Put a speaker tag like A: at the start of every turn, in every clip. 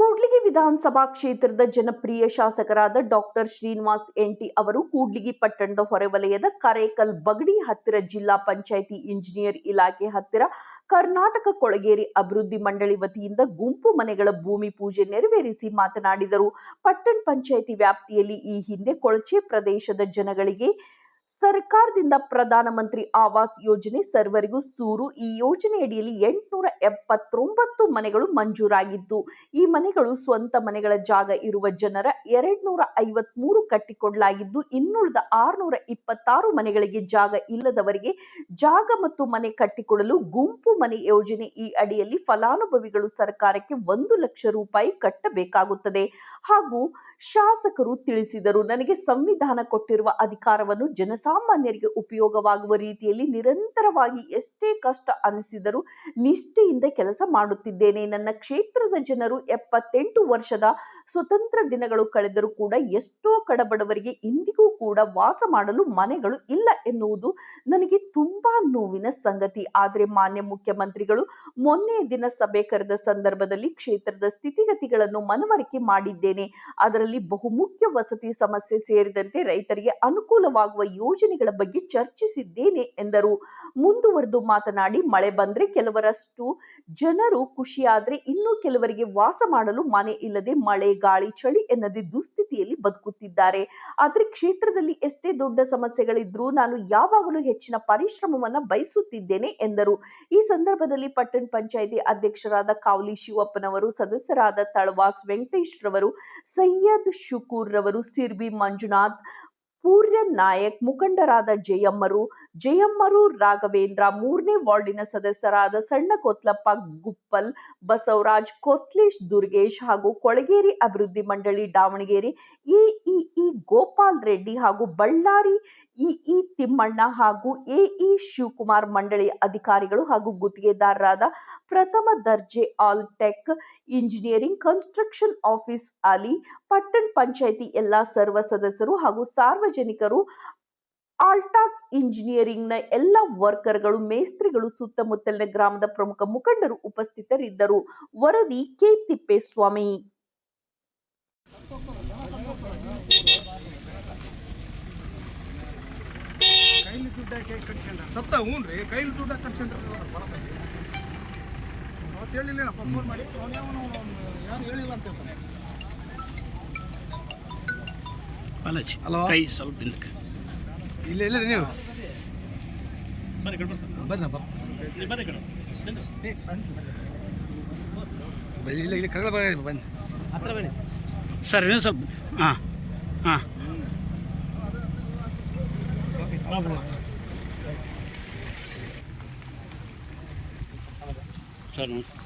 A: ಕೂಡ್ಲಿಗಿ ವಿಧಾನಸಭಾ ಕ್ಷೇತ್ರದ ಜನಪ್ರಿಯ ಶಾಸಕರಾದ ಡಾಕ್ಟರ್ ಶ್ರೀನಿವಾಸ್ ಎಂಟಿ ಅವರು ಕೂಡ್ಲಿಗಿ ಪಟ್ಟಣದ ಹೊರವಲಯದ ಕರೇಕಲ್ ಬಗಡಿ ಹತ್ತಿರ ಜಿಲ್ಲಾ ಪಂಚಾಯಿತಿ ಇಂಜಿನಿಯರ್ ಇಲಾಖೆ ಹತ್ತಿರ ಕರ್ನಾಟಕ ಕೊಳಗೇರಿ ಅಭಿವೃದ್ಧಿ ಮಂಡಳಿ ವತಿಯಿಂದ ಗುಂಪು ಮನೆಗಳ ಭೂಮಿ ಪೂಜೆ ನೆರವೇರಿಸಿ ಮಾತನಾಡಿದರು. ಪಟ್ಟಣ ಪಂಚಾಯಿತಿ ವ್ಯಾಪ್ತಿಯಲ್ಲಿ ಈ ಹಿಂದೆ ಕೊಳಚೆ ಪ್ರದೇಶದ ಜನಗಳಿಗೆ ಸರ್ಕಾರದಿಂದ ಪ್ರಧಾನಮಂತ್ರಿ ಆವಾಸ್ ಯೋಜನೆ ಸರ್ವರಿಗೂ ಸೂರು. ಈ ಯೋಜನೆಯಡಿಯಲ್ಲಿ ಎಂಟುನೂರ ಎಪ್ಪತ್ತೊಂಬತ್ತು ಮನೆಗಳು ಮಂಜೂರಾಗಿದ್ದು, ಈ ಮನೆಗಳು ಸ್ವಂತ ಮನೆಗಳ ಜಾಗ ಇರುವ ಜನರ ಎರಡ್ನೂರ ಐವತ್ಮೂರು ಕಟ್ಟಿಕೊಡಲಾಗಿದ್ದು ಇನ್ನುಳಿದ ಆರುನೂರ ಇಪ್ಪತ್ತಾರು ಮನೆಗಳಿಗೆ ಜಾಗ ಇಲ್ಲದವರಿಗೆ ಜಾಗ ಮತ್ತು ಮನೆ ಕಟ್ಟಿಕೊಡಲು ಗುಂಪು ಮನೆ ಯೋಜನೆ ಈ ಅಡಿಯಲ್ಲಿ ಫಲಾನುಭವಿಗಳು ಸರ್ಕಾರಕ್ಕೆ ಒಂದು ಲಕ್ಷ ರೂಪಾಯಿ ಕಟ್ಟಬೇಕಾಗುತ್ತದೆ. ಹಾಗೂ ಶಾಸಕರು ತಿಳಿಸಿದರು, ನನಗೆ ಸಂವಿಧಾನ ಕೊಟ್ಟಿರುವ ಅಧಿಕಾರವನ್ನು ಜನಸಾಮಾನ್ಯರಿಗೆ ಉಪಯೋಗವಾಗುವ ರೀತಿಯಲ್ಲಿ ನಿರಂತರವಾಗಿ ಎಷ್ಟೇ ಕಷ್ಟ ಅನಿಸಿದರೂ ನಿಷ್ಠೆಯಿಂದ ಕೆಲಸ ಮಾಡುತ್ತಿದ್ದೇನೆ. ನನ್ನ ಕ್ಷೇತ್ರದ ಜನರು ಎಪ್ಪತ್ತೆಂಟು ವರ್ಷದ ಸ್ವತಂತ್ರ ದಿನಗಳು ಕಳೆದರೂ ಕೂಡ ಎಷ್ಟೋ ಕಡಬಡವರಿಗೆ ಇಂದಿಗೂ ಕೂಡ ವಾಸ ಮಾಡಲು ಮನೆಗಳು ಇಲ್ಲ ಎನ್ನುವುದು ನನಗೆ ತುಂಬಾ ನೋವಿನ ಸಂಗತಿ. ಆದರೆ ಮಾನ್ಯ ಮುಖ್ಯಮಂತ್ರಿಗಳು ಮೊನ್ನೆ ದಿನ ಸಭೆ ಕರೆದ ಸಂದರ್ಭದಲ್ಲಿ ಕ್ಷೇತ್ರದ ಸ್ಥಿತಿಗತಿಗಳನ್ನು ಮನವರಿಕೆ ಮಾಡಿದ್ದೇನೆ. ಅದರಲ್ಲಿ ಬಹುಮುಖ್ಯ ವಸತಿ ಸಮಸ್ಯೆ ಸೇರಿದಂತೆ ರೈತರಿಗೆ ಅನುಕೂಲವಾಗುವ ಯೋಜನೆಗಳ ಬಗ್ಗೆ ಚರ್ಚಿಸಿದ್ದೇನೆ ಎಂದರು. ಮುಂದುವರೆದು ಮಾತನಾಡಿ, ಮಳೆ ಬಂದ್ರೆ ಕೆಲವರಷ್ಟು ಜನರು ಖುಷಿಯಾದ್ರೆ ಇನ್ನು ಕೆಲವರಿಗೆ ವಾಸ ಮಾಡಲು ಮನೆ ಇಲ್ಲದೆ ಮಳೆ, ಗಾಳಿ, ಚಳಿ ಎನ್ನದೇ ದುಸ್ಥಿತಿಯಲ್ಲಿ ಬದುಕುತ್ತಿದ್ದಾರೆ. ಆದ್ರೆ ಕ್ಷೇತ್ರದಲ್ಲಿ ಎಷ್ಟೇ ದೊಡ್ಡ ಸಮಸ್ಯೆಗಳಿದ್ರೂ ನಾನು ಯಾವಾಗಲೂ ಹೆಚ್ಚಿನ ಪರಿಶ್ರಮವನ್ನ ಬಯಸುತ್ತಿದ್ದೇನೆ ಎಂದರು. ಈ ಸಂದರ್ಭದಲ್ಲಿ ಪಟ್ಟಣ ಪಂಚಾಯಿತಿ ಅಧ್ಯಕ್ಷರಾದ ಕಾವಲಿ ಶಿವಪ್ಪನವರು, ಸದಸ್ಯರಾದ ತಳವಾಸ್ ವೆಂಕಟೇಶ್ ರವರು ಸೈಯದ್ ಶುಕೂರ್ ರವರು, ಸಿರ್ಬಿ ಮಂಜುನಾಥ್ ಪೂರ್ಯ ನಾಯಕ್ ಮುಖಂಡರಾದ ಜಯಮ್ಮರು ಜಯಮ್ಮರು ರಾಘವೇಂದ್ರ, ಮೂರನೇ ವಾರ್ಡಿನ ಸದಸ್ಯರಾದ ಸಣ್ಣ ಕೊತ್ಲಪ್ಪ ಗುಪ್ಪಲ್, ಬಸವರಾಜ್ ಕೊತ್ಲೇಶ್ ದುರ್ಗೇಶ್ ಹಾಗೂ ಕೊಳಗೇರಿ ಅಭಿವೃದ್ಧಿ ಮಂಡಳಿ ದಾವಣಗೆರೆ, ಎಇಇ ಗೋಪಾಲ್ ರೆಡ್ಡಿ ಹಾಗೂ ಬಳ್ಳಾರಿ ಇಇ ತಿಮ್ಮಣ್ಣ ಹಾಗೂ ಎಇ ಶಿವಕುಮಾರ್ ಮಂಡಳಿ ಅಧಿಕಾರಿಗಳು ಹಾಗೂ ಗುತ್ತಿಗೆದಾರರಾದ ಪ್ರಥಮ ದರ್ಜೆ all tech engineering construction office Ali ಪಟ್ಟಣ ಪಂಚಾಯಿತಿ ಎಲ್ಲ ಸರ್ವ ಸದಸ್ಯರು ಹಾಗೂ ಸಾರ್ವಜನಿಕರು ಆಲ್ಟಾಕ್ ಇಂಜಿನಿಯರಿಂಗ್ನ ಎಲ್ಲ ವರ್ಕರ್ಗಳು ಮೇಸ್ತ್ರಿಗಳು, ಸುತ್ತಮುತ್ತಲಿನ ಗ್ರಾಮದ ಪ್ರಮುಖ ಮುಖಂಡರು ಉಪಸ್ಥಿತರಿದ್ದರು. ವರದಿ ಕೆ. ತಿಪ್ಪೇಸ್ವಾಮಿ.
B: ಕೈಲಿ ದುಡ್ಡ ಕೈ ಕಟ್ಸ್ಕೊಂಡ್ರ? ಸತ್ತ ಹ್ಞೂ ರೀ ಕೈಲಿ ದುಡ್ಡ ಕಟ್ಕೊಂಡ್ರೆ ಕಟ್ಸ್ಕೊಂಡ್ರ? ಹೇಳಿಲ್ಲ ಫೋನ್ ಮಾಡಿ. ಅವನು ಯಾರು ಹೇಳಿಲ್ಲ ಅಂತ ಹೇಳ್ತಾನೆ.
C: ಬಾಲಾಜಿ
B: ಹಲೋ.
C: ಕೈ ಸ್ವಲ್ಪ ಹಿಂದಕ್ಕೆ.
B: ಇಲ್ಲ ಇಲ್ಲ ನೀವು? ಬರ್ರಿ ಬರ್ರಿ ಇಲ್ಲ ಇಲ್ಲ ಕಗಳ ಬರ ಬನ್ನಿ ಹತ್ರ ಬನ್ನಿ.
C: ಸರ್ ಇನ್ನೂ ಸ್ವಲ್ಪ. ಹಾಂ ಹಾಂ. ಸರ್ ನಮಸ್ತೆ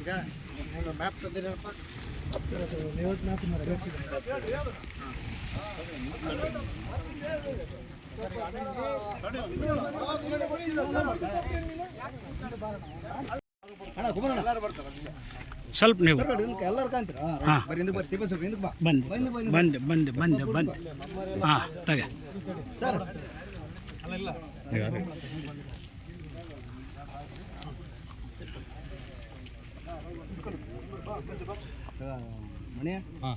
B: ಈಗ ಮ್ಯಾಪ್ ತಂದಿರಪ್ಪ. ಅಣ್ಣ ಕುಮಾರಣ್ಣ ಎಲ್ಲರೂ ಬರ್ತಾರೆ
C: ಸ್ವಲ್ಪ ನೀವು.
B: ಎಲ್ಲರೂ ಕಾಣ್ತೀರ?
C: ಹಾಂ.
B: ಬರ್ರಿ ಬರ್ತೀವಿ ಸ್ವಲ್ಪ ಹಿಂದಕ್ಕೆ ಬಾ.
C: ಬಂದೆ
B: ಬಂದೆ, ಬಂದೆ.
C: ಬನ್ನಿ ಆ ಬಂದೆ ಬಂದೆ ಹಾಂ ತಗ.
B: ಸರ್. ಮನೆ ಹಾಂ.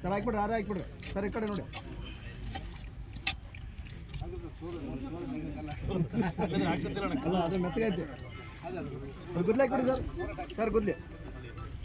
B: ಸರ್ ಹಾಕ್ಬಿಡ್ರಿ ಆರೇ ಹಾಕ್ಬಿಡ್ರಿ. ಸರ್ ಈ ಕಡೆ ನೋಡಿ. ಅಲ್ಲ ಅದು ಮೆತ್ತಗೈತೆ ಗುದ್ಲಿ ಹಾಕ್ಬಿಡಿ ಸರ್. ಸರ್ ಗುದ್ಲಿ.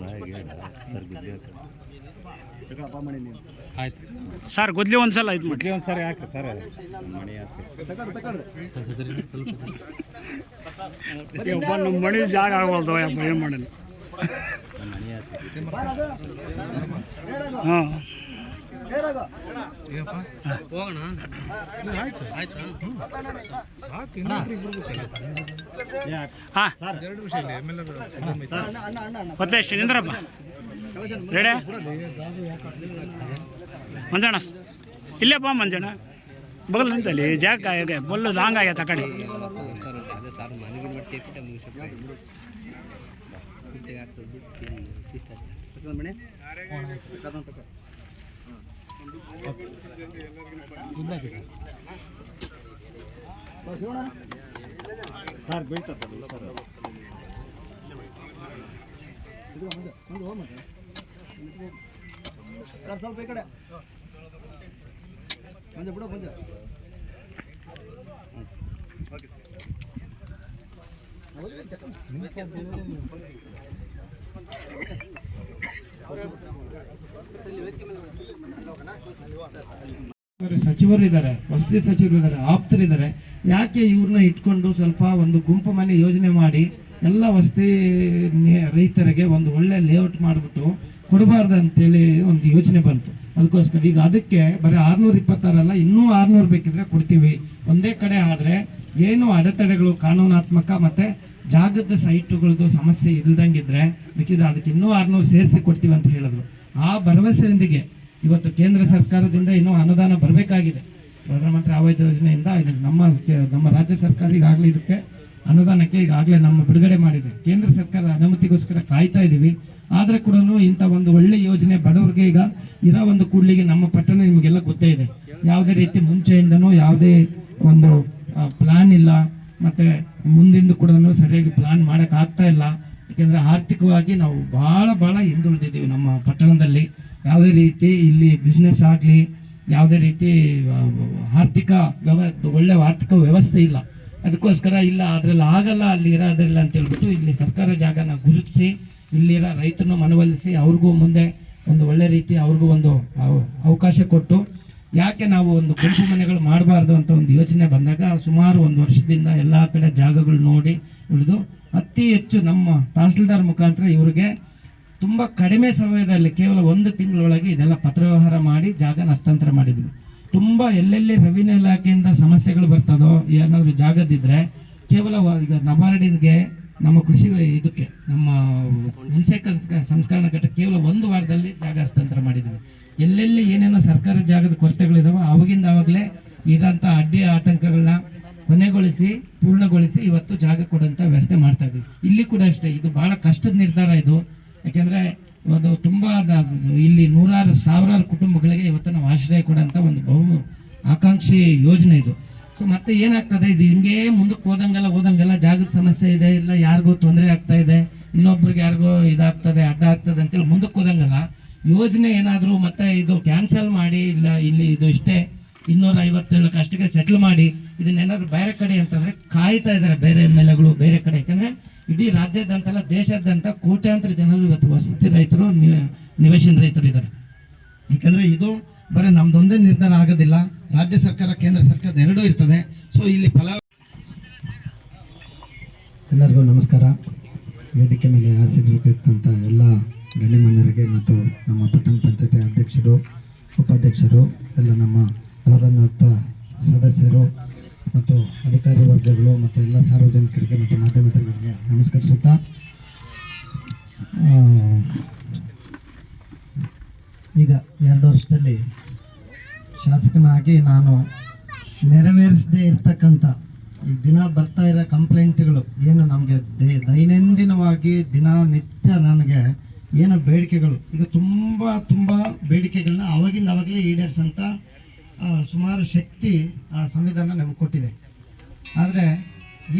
D: ಹಾಕ ಆಯ್ತು.
C: ಸರ್ ಗುದ್ಲಿ ಒಂದು ಸಲ ಆಯ್ತು ಬಿಡ್ರಿ
D: ಒಂದು ಸಾರಿ ಹಾಕ್ರಿ ಸರ್ ಮಣಿ ಆಸೆ
C: ಒಬ್ಬ ನಮ್ಮ ಮಣಿ ಜಾಗ ಆಗವಲ್ದು ಏನು ಮಾಡಲಿ?
D: ಮಣಿ ಆಸೆ
C: ಹಾಂ. ನಿಂದ್ರಪ್ಪ. ರೆಡಿ? ಮಂಜಣ್ಣ ಇಲ್ಲೇಪ್ಪ ಮಂಜಣ್ಣ. ಬಗಲ್ ನಿಂತಲ್ಲಿ ಜಾಗ ಬಲ್ಲು ಲಾಂಗ್ ಆಗೈತೆ ಆ ಕಡೆ
B: ಮಣಿ ತಕ
D: ಸರ್ ಬೀಳ್ತದಲ್ಲ ಸರ್
B: ಸರ್ ಸ್ವಲ್ಪ ಈ ಕಡೆ ಮಂಜ ಬಿಡು ಮಂಜ
E: ಇವರು ಸಚಿವರಿದ್ದಾರೆ ವಸತಿ ಸಚಿವರಿದ್ದಾರೆ ಆಪ್ತರಿದ್ದಾರೆ ಯಾಕೆ ಇವ್ರನ್ನ ಇಟ್ಕೊಂಡು ಸ್ವಲ್ಪ ಒಂದು ಗುಂಪು ಮನೆ ಯೋಜನೆ ಮಾಡಿ ಎಲ್ಲ ವಸತಿ ರೈತರಿಗೆ ಒಂದು ಒಳ್ಳೆ ಲೇಔಟ್ ಮಾಡಿಬಿಟ್ಟು ಕೊಡಬಾರ್ದು ಅಂತೇಳಿ ಒಂದು ಯೋಚನೆ ಬಂತು. ಅದಕ್ಕೋಸ್ಕರ ಈಗ ಅದಕ್ಕೆ ಬರೀ ಆರ್ನೂರ ಇಪ್ಪತ್ತಾರಲ್ಲ, ಇನ್ನೂ ಆರ್ನೂರು ಬೇಕಿದ್ರೆ ಕೊಡ್ತೀವಿ. ಒಂದೇ ಕಡೆ ಆದರೆ ಏನು ಅಡೆತಡೆಗಳು ಕಾನೂನಾತ್ಮಕ ಮತ್ತೆ ಜಾಗದ ಸೈಟುಗಳದ್ದು ಸಮಸ್ಯೆ ಇಲ್ದಂಗಿದ್ರೆ ಬೇಕಿದ್ರೆ ಅದಕ್ಕೆ ಇನ್ನೂ ಆರ್ನೂರು ಸೇರಿಸಿ ಕೊಡ್ತೀವಿ ಅಂತ ಹೇಳಿದ್ರು. ಆ ಭರವಸೆಯೊಂದಿಗೆ ಇವತ್ತು ಕೇಂದ್ರ ಸರ್ಕಾರದಿಂದ ಇನ್ನೂ ಅನುದಾನ ಬರಬೇಕಾಗಿದೆ. ಪ್ರಧಾನಮಂತ್ರಿ ಆವಾಸ್ ಯೋಜನೆಯಿಂದ ನಮ್ಮ ನಮ್ಮ ರಾಜ್ಯ ಸರ್ಕಾರ ಈಗಾಗಲೇ ಇದಕ್ಕೆ ಅನುದಾನಕ್ಕೆ ಈಗಾಗಲೇ ನಮ್ಮ ಬಿಡುಗಡೆ ಮಾಡಿದೆ. ಕೇಂದ್ರ ಸರ್ಕಾರದ ಅನುಮತಿಗೋಸ್ಕರ ಕಾಯ್ತಾ ಇದ್ದೀವಿ ಆದರೆ ಕೂಡ ಇಂಥ ಒಂದು ಒಳ್ಳೆ ಯೋಜನೆ ಬಡವರಿಗೆ ಈಗ ಇರೋ ಒಂದು ಕೂಡ್ಲಿಗೆ ನಮ್ಮ ಪಟ್ಟಣ ನಿಮಗೆಲ್ಲ ಗೊತ್ತೇ ಇದೆ. ಯಾವುದೇ ರೀತಿ ಮುಂಚೆಯಿಂದನೂ ಯಾವುದೇ ಒಂದು ಪ್ಲಾನ್ ಇಲ್ಲ. ಮತ್ತೆ ಮುಂದಿಂದು ಕೂಡ ಸರಿಯಾಗಿ ಪ್ಲಾನ್ ಮಾಡಕ್ ಆಗ್ತಾ ಇಲ್ಲ. ಯಾಕೆಂದ್ರೆ ಆರ್ಥಿಕವಾಗಿ ನಾವು ಬಹಳ ಬಹಳ ಹಿಂದುಳಿದಿದ್ದೀವಿ ನಮ್ಮ ಪಟ್ಟಣದಲ್ಲಿ. ಯಾವುದೇ ರೀತಿ ಇಲ್ಲಿ ಬಿಸ್ನೆಸ್ ಆಗಲಿ, ಯಾವುದೇ ರೀತಿ ಆರ್ಥಿಕ ವ್ಯವ ಒಳ್ಳೆ ಆರ್ಥಿಕ ವ್ಯವಸ್ಥೆ ಇಲ್ಲ. ಅದಕ್ಕೋಸ್ಕರ ಇಲ್ಲ, ಅದ್ರಲ್ಲಿ ಆಗಲ್ಲ, ಅಲ್ಲಿ ಇರೋದಿಲ್ಲ ಅಂತ ಹೇಳ್ಬಿಟ್ಟು ಇಲ್ಲಿ ಸರ್ಕಾರ ಜಾಗನ ಗುರುತಿಸಿ, ಇಲ್ಲಿರೋ ರೈತರನ್ನು ಮನವೊಲಿಸಿ, ಅವ್ರಿಗೂ ಮುಂದೆ ಒಂದು ಒಳ್ಳೆ ರೀತಿ ಅವ್ರಿಗೂ ಒಂದು ಅವ- ಅವಕಾಶ ಕೊಟ್ಟು ಯಾಕೆ ನಾವು ಒಂದು ಗುಂಪು ಮನೆಗಳು ಮಾಡಬಾರ್ದು ಅಂತ ಒಂದು ಯೋಚನೆ ಬಂದಾಗ ಸುಮಾರು ಒಂದು ವರ್ಷದಿಂದ ಎಲ್ಲ ಕಡೆ ಜಾಗಗಳು ನೋಡಿ ಉಳಿದು ಅತಿ ಹೆಚ್ಚು ನಮ್ಮ ತಹಸೀಲ್ದಾರ್ ಮುಖಾಂತರ ಇವರಿಗೆ ತುಂಬ ಕಡಿಮೆ ಸಮಯದಲ್ಲಿ ಕೇವಲ ಒಂದು ತಿಂಗಳೊಳಗೆ ಇದೆಲ್ಲ ಪತ್ರವ್ಯವಹಾರ ಮಾಡಿ ಜಾಗನ ಹಸ್ತಾಂತರ ಮಾಡಿದ್ವಿ. ತುಂಬ ಎಲ್ಲೆಲ್ಲಿ ರೆವಿನ್ಯೂ ಇಲಾಖೆಯಿಂದ ಸಮಸ್ಯೆಗಳು ಬರ್ತದೋ ಏನಾದರೂ ಜಾಗದಿದ್ದರೆ ಕೇವಲ ಈಗ ನಬಾರ್ಡಿನ್ಗೆ ನಮ್ಮ ಕೃಷಿ ಇದಕ್ಕೆ ನಮ್ಮ ಹುಣಸೆ ಸಂಸ್ಕರಣ ಘಟಕ ಕೇವಲ ಒಂದು ವಾರದಲ್ಲಿ ಜಾಗ ಹಸ್ತಾಂತರ ಮಾಡಿದ್ವಿ. ಎಲ್ಲೆಲ್ಲಿ ಏನೇನೋ ಸರ್ಕಾರದ ಜಾಗದ ಕೊರತೆಗಳಿದಾವೋ ಅವಾಗಿಂದ ಆವಾಗಲೇ ಇರೋಂಥ ಅಡ್ಡಿ ಆತಂಕಗಳನ್ನ ಕೊನೆಗೊಳಿಸಿ, ಪೂರ್ಣಗೊಳಿಸಿ ಇವತ್ತು ಜಾಗ ಕೊಡುವಂತ ವ್ಯವಸ್ಥೆ ಮಾಡ್ತಾ ಇದ್ದೀವಿ ಇಲ್ಲಿ ಕೂಡ ಅಷ್ಟೇ, ಇದು ಬಹಳ ಕಷ್ಟದ ನಿರ್ಧಾರ ಇದು. ಯಾಕೆಂದರೆ ಒಂದು ತುಂಬಾ ಇಲ್ಲಿ ನೂರಾರು, ಸಾವಿರಾರು ಕುಟುಂಬಗಳಿಗೆ ಇವತ್ತು ನಾವು ಆಶ್ರಯ ಕೊಡೋಂಥ ಒಂದು ಬಹು ಆಕಾಂಕ್ಷಿ ಯೋಜನೆ ಇದು. ಸೊ ಮತ್ತೆ ಏನಾಗ್ತದೆ, ಇದು ಹಿಂಗೆ ಮುಂದಕ್ಕೆ ಹೋದಂಗೆಲ್ಲ ಹೋದಂಗೆಲ್ಲ ಜಾಗದ ಸಮಸ್ಯೆ ಇದೆ, ಇಲ್ಲ ಯಾರಿಗೂ ತೊಂದರೆ ಆಗ್ತಾ ಇದೆ, ಇನ್ನೊಬ್ರಿಗೆ ಯಾರಿಗೋ ಇದಾಗ್ತದೆ, ಅಡ್ಡ ಆಗ್ತದೆ ಅಂತೇಳಿ ಮುಂದಕ್ಕೆ ಹೋದಂಗೆಲ್ಲ ಯೋಜನೆ ಏನಾದರೂ ಮತ್ತೆ ಇದು ಕ್ಯಾನ್ಸಲ್ ಮಾಡಿ, ಇಲ್ಲ ಇಲ್ಲಿ ಇದು ಇಷ್ಟೇ ಇನ್ನೂರ ಐವತ್ತೇಳು ಅಷ್ಟಕ್ಕೆ ಸೆಟ್ಲ್ ಮಾಡಿ ಇದನ್ನೇನಾದ್ರೂ ಬೇರೆ ಕಡೆ ಅಂತಂದ್ರೆ ಕಾಯ್ತಾ ಇದ್ದಾರೆ ಬೇರೆ ಎಂ ಎಗಳು ಬೇರೆ ಕಡೆ. ಯಾಕಂದ್ರೆ ಇಡೀ ರಾಜ್ಯದಂತಲ್ಲ ದೇಶಾದ್ಯಂತ ಕೋಟ್ಯಾಂತರ ಜನರು ಇವತ್ತು ವಸತಿ ರೈತರು ನಿವೇಶನ ರೈತರು ಇದ್ದಾರೆ. ಯಾಕಂದ್ರೆ ಇದು ಬರೀ ನಮ್ದೊಂದೇ ನಿರ್ಧಾರ ಆಗೋದಿಲ್ಲ. ರಾಜ್ಯ ಸರ್ಕಾರ, ಕೇಂದ್ರ ಸರ್ಕಾರದ ಎರಡೂ ಇರ್ತದೆ. ಸೊ ಇಲ್ಲಿ ಫಲ ಎಲ್ಲರಿಗೂ ನಮಸ್ಕಾರ. ವೇದಿಕೆ ಮೇಲೆ ಆಸೀನರಿರ್ತಂಥ ಎಲ್ಲ ಗಣ್ಯಮಾನ್ಯರಿಗೆ ಮತ್ತು ನಮ್ಮ ಪಟ್ಟಣ ಪಂಚಾಯತಿ ಅಧ್ಯಕ್ಷರು, ಉಪಾಧ್ಯಕ್ಷರು, ಎಲ್ಲ ನಮ್ಮ ಗೌರವಾನ್ವಿತ ಸದಸ್ಯರು ಮತ್ತು ಅಧಿಕಾರಿ ವರ್ಗಗಳು ಮತ್ತು ಎಲ್ಲ ಸಾರ್ವಜನಿಕರಿಗೆ ಮತ್ತು ಮಾಧ್ಯಮಗಳಿಗೆ ನಮಸ್ಕರಿಸುತ್ತಾ ಈಗ ಎರಡು ವರ್ಷದಲ್ಲಿ ಶಾಸಕನಾಗಿ ನಾನು ನೆರವೇರಿಸದೇ ಇರ್ತಕ್ಕಂಥ ಈ ದಿನ ಬರ್ತಾ ಇರೋ ಕಂಪ್ಲೇಂಟ್ಗಳು ಏನು ನಮಗೆ ದೈನಂದಿನವಾಗಿ ದಿನನಿತ್ಯ ನನಗೆ ಏನು ಬೇಡಿಕೆಗಳು? ಈಗ ತುಂಬ ತುಂಬ ಬೇಡಿಕೆಗಳನ್ನ ಅವಾಗಿಂದ ಅವಾಗಲೇ ಈಡೇರಿಸಂತ ಸುಮಾರು ಶಕ್ತಿ ಆ ಸಂವಿಧಾನ ನಮಗೆ ಕೊಟ್ಟಿದೆ. ಆದರೆ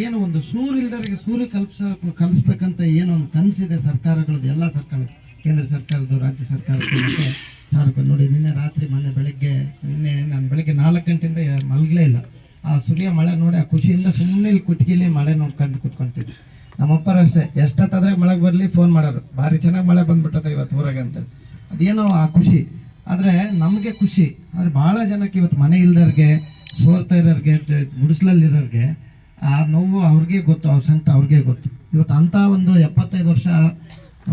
E: ಏನು ಒಂದು ಸೂರು ಇಲ್ದವರಿಗೆ ಸೂರು ಕಲ್ಪಿಸ, ಕಲಿಸ್ಬೇಕಂತ ಏನು ಒಂದು ಕನಸಿದೆ ಸರ್ಕಾರಗಳದ್ದು, ಎಲ್ಲ ಸರ್ಕಾರ ಕೇಂದ್ರ ಸರ್ಕಾರದ್ದು, ರಾಜ್ಯ ಸರ್ಕಾರದ್ದು ಮತ್ತೆ ಸಾರ್ಕ ನೋಡಿ ನಿನ್ನೆ ರಾತ್ರಿ ಮೊನ್ನೆ ಬೆಳಗ್ಗೆ, ನಿನ್ನೆ ನಾನು ಬೆಳಗ್ಗೆ ನಾಲ್ಕು ಗಂಟೆಯಿಂದ ಮಲಗಲೇ ಇಲ್ಲ. ಆ ಸೂರ್ಯ ಮಳೆ ನೋಡಿ ಆ ಖುಷಿಯಿಂದ ಸುಮ್ಮನೆ ಇಲ್ಲಿ ಕುಟ್ಕಿಲಿ ಮಳೆ ನೋಡ್ಕೊಂಡು ಕುತ್ಕೊಂತಿದ್ದೆ. ನಮ್ಮಪ್ಪರು ಅಷ್ಟೇ. ಎಷ್ಟೊತ್ತಾದ್ರೆ ಮಳೆಗೆ ಬರಲಿ ಫೋನ್ ಮಾಡೋರು. ಭಾರಿ ಚೆನ್ನಾಗಿ ಮಳೆ ಬಂದ್ಬಿಟ್ಟದ ಇವತ್ತು ಊರಾಗ ಅಂತೇಳಿ ಅದೇನೋ ಆ ಖುಷಿ. ಆದರೆ ನಮಗೆ ಖುಷಿ. ಆದರೆ ಭಾಳ ಜನಕ್ಕೆ ಇವತ್ತು ಮನೆ ಇಲ್ದವ್ರಿಗೆ ಸೋರ್ತಾ ಇರೋರಿಗೆ ಗುಡಿಸ್ಲಲ್ಲಿರೋರಿಗೆ, ಆ ನೋವು ಅವ್ರಿಗೆ ಗೊತ್ತು, ಅವ್ರ ಸಂಕಟ ಅವ್ರಿಗೆ ಗೊತ್ತು. ಇವತ್ತು ಅಂಥ ಒಂದು ಎಪ್ಪತ್ತೈದು ವರ್ಷ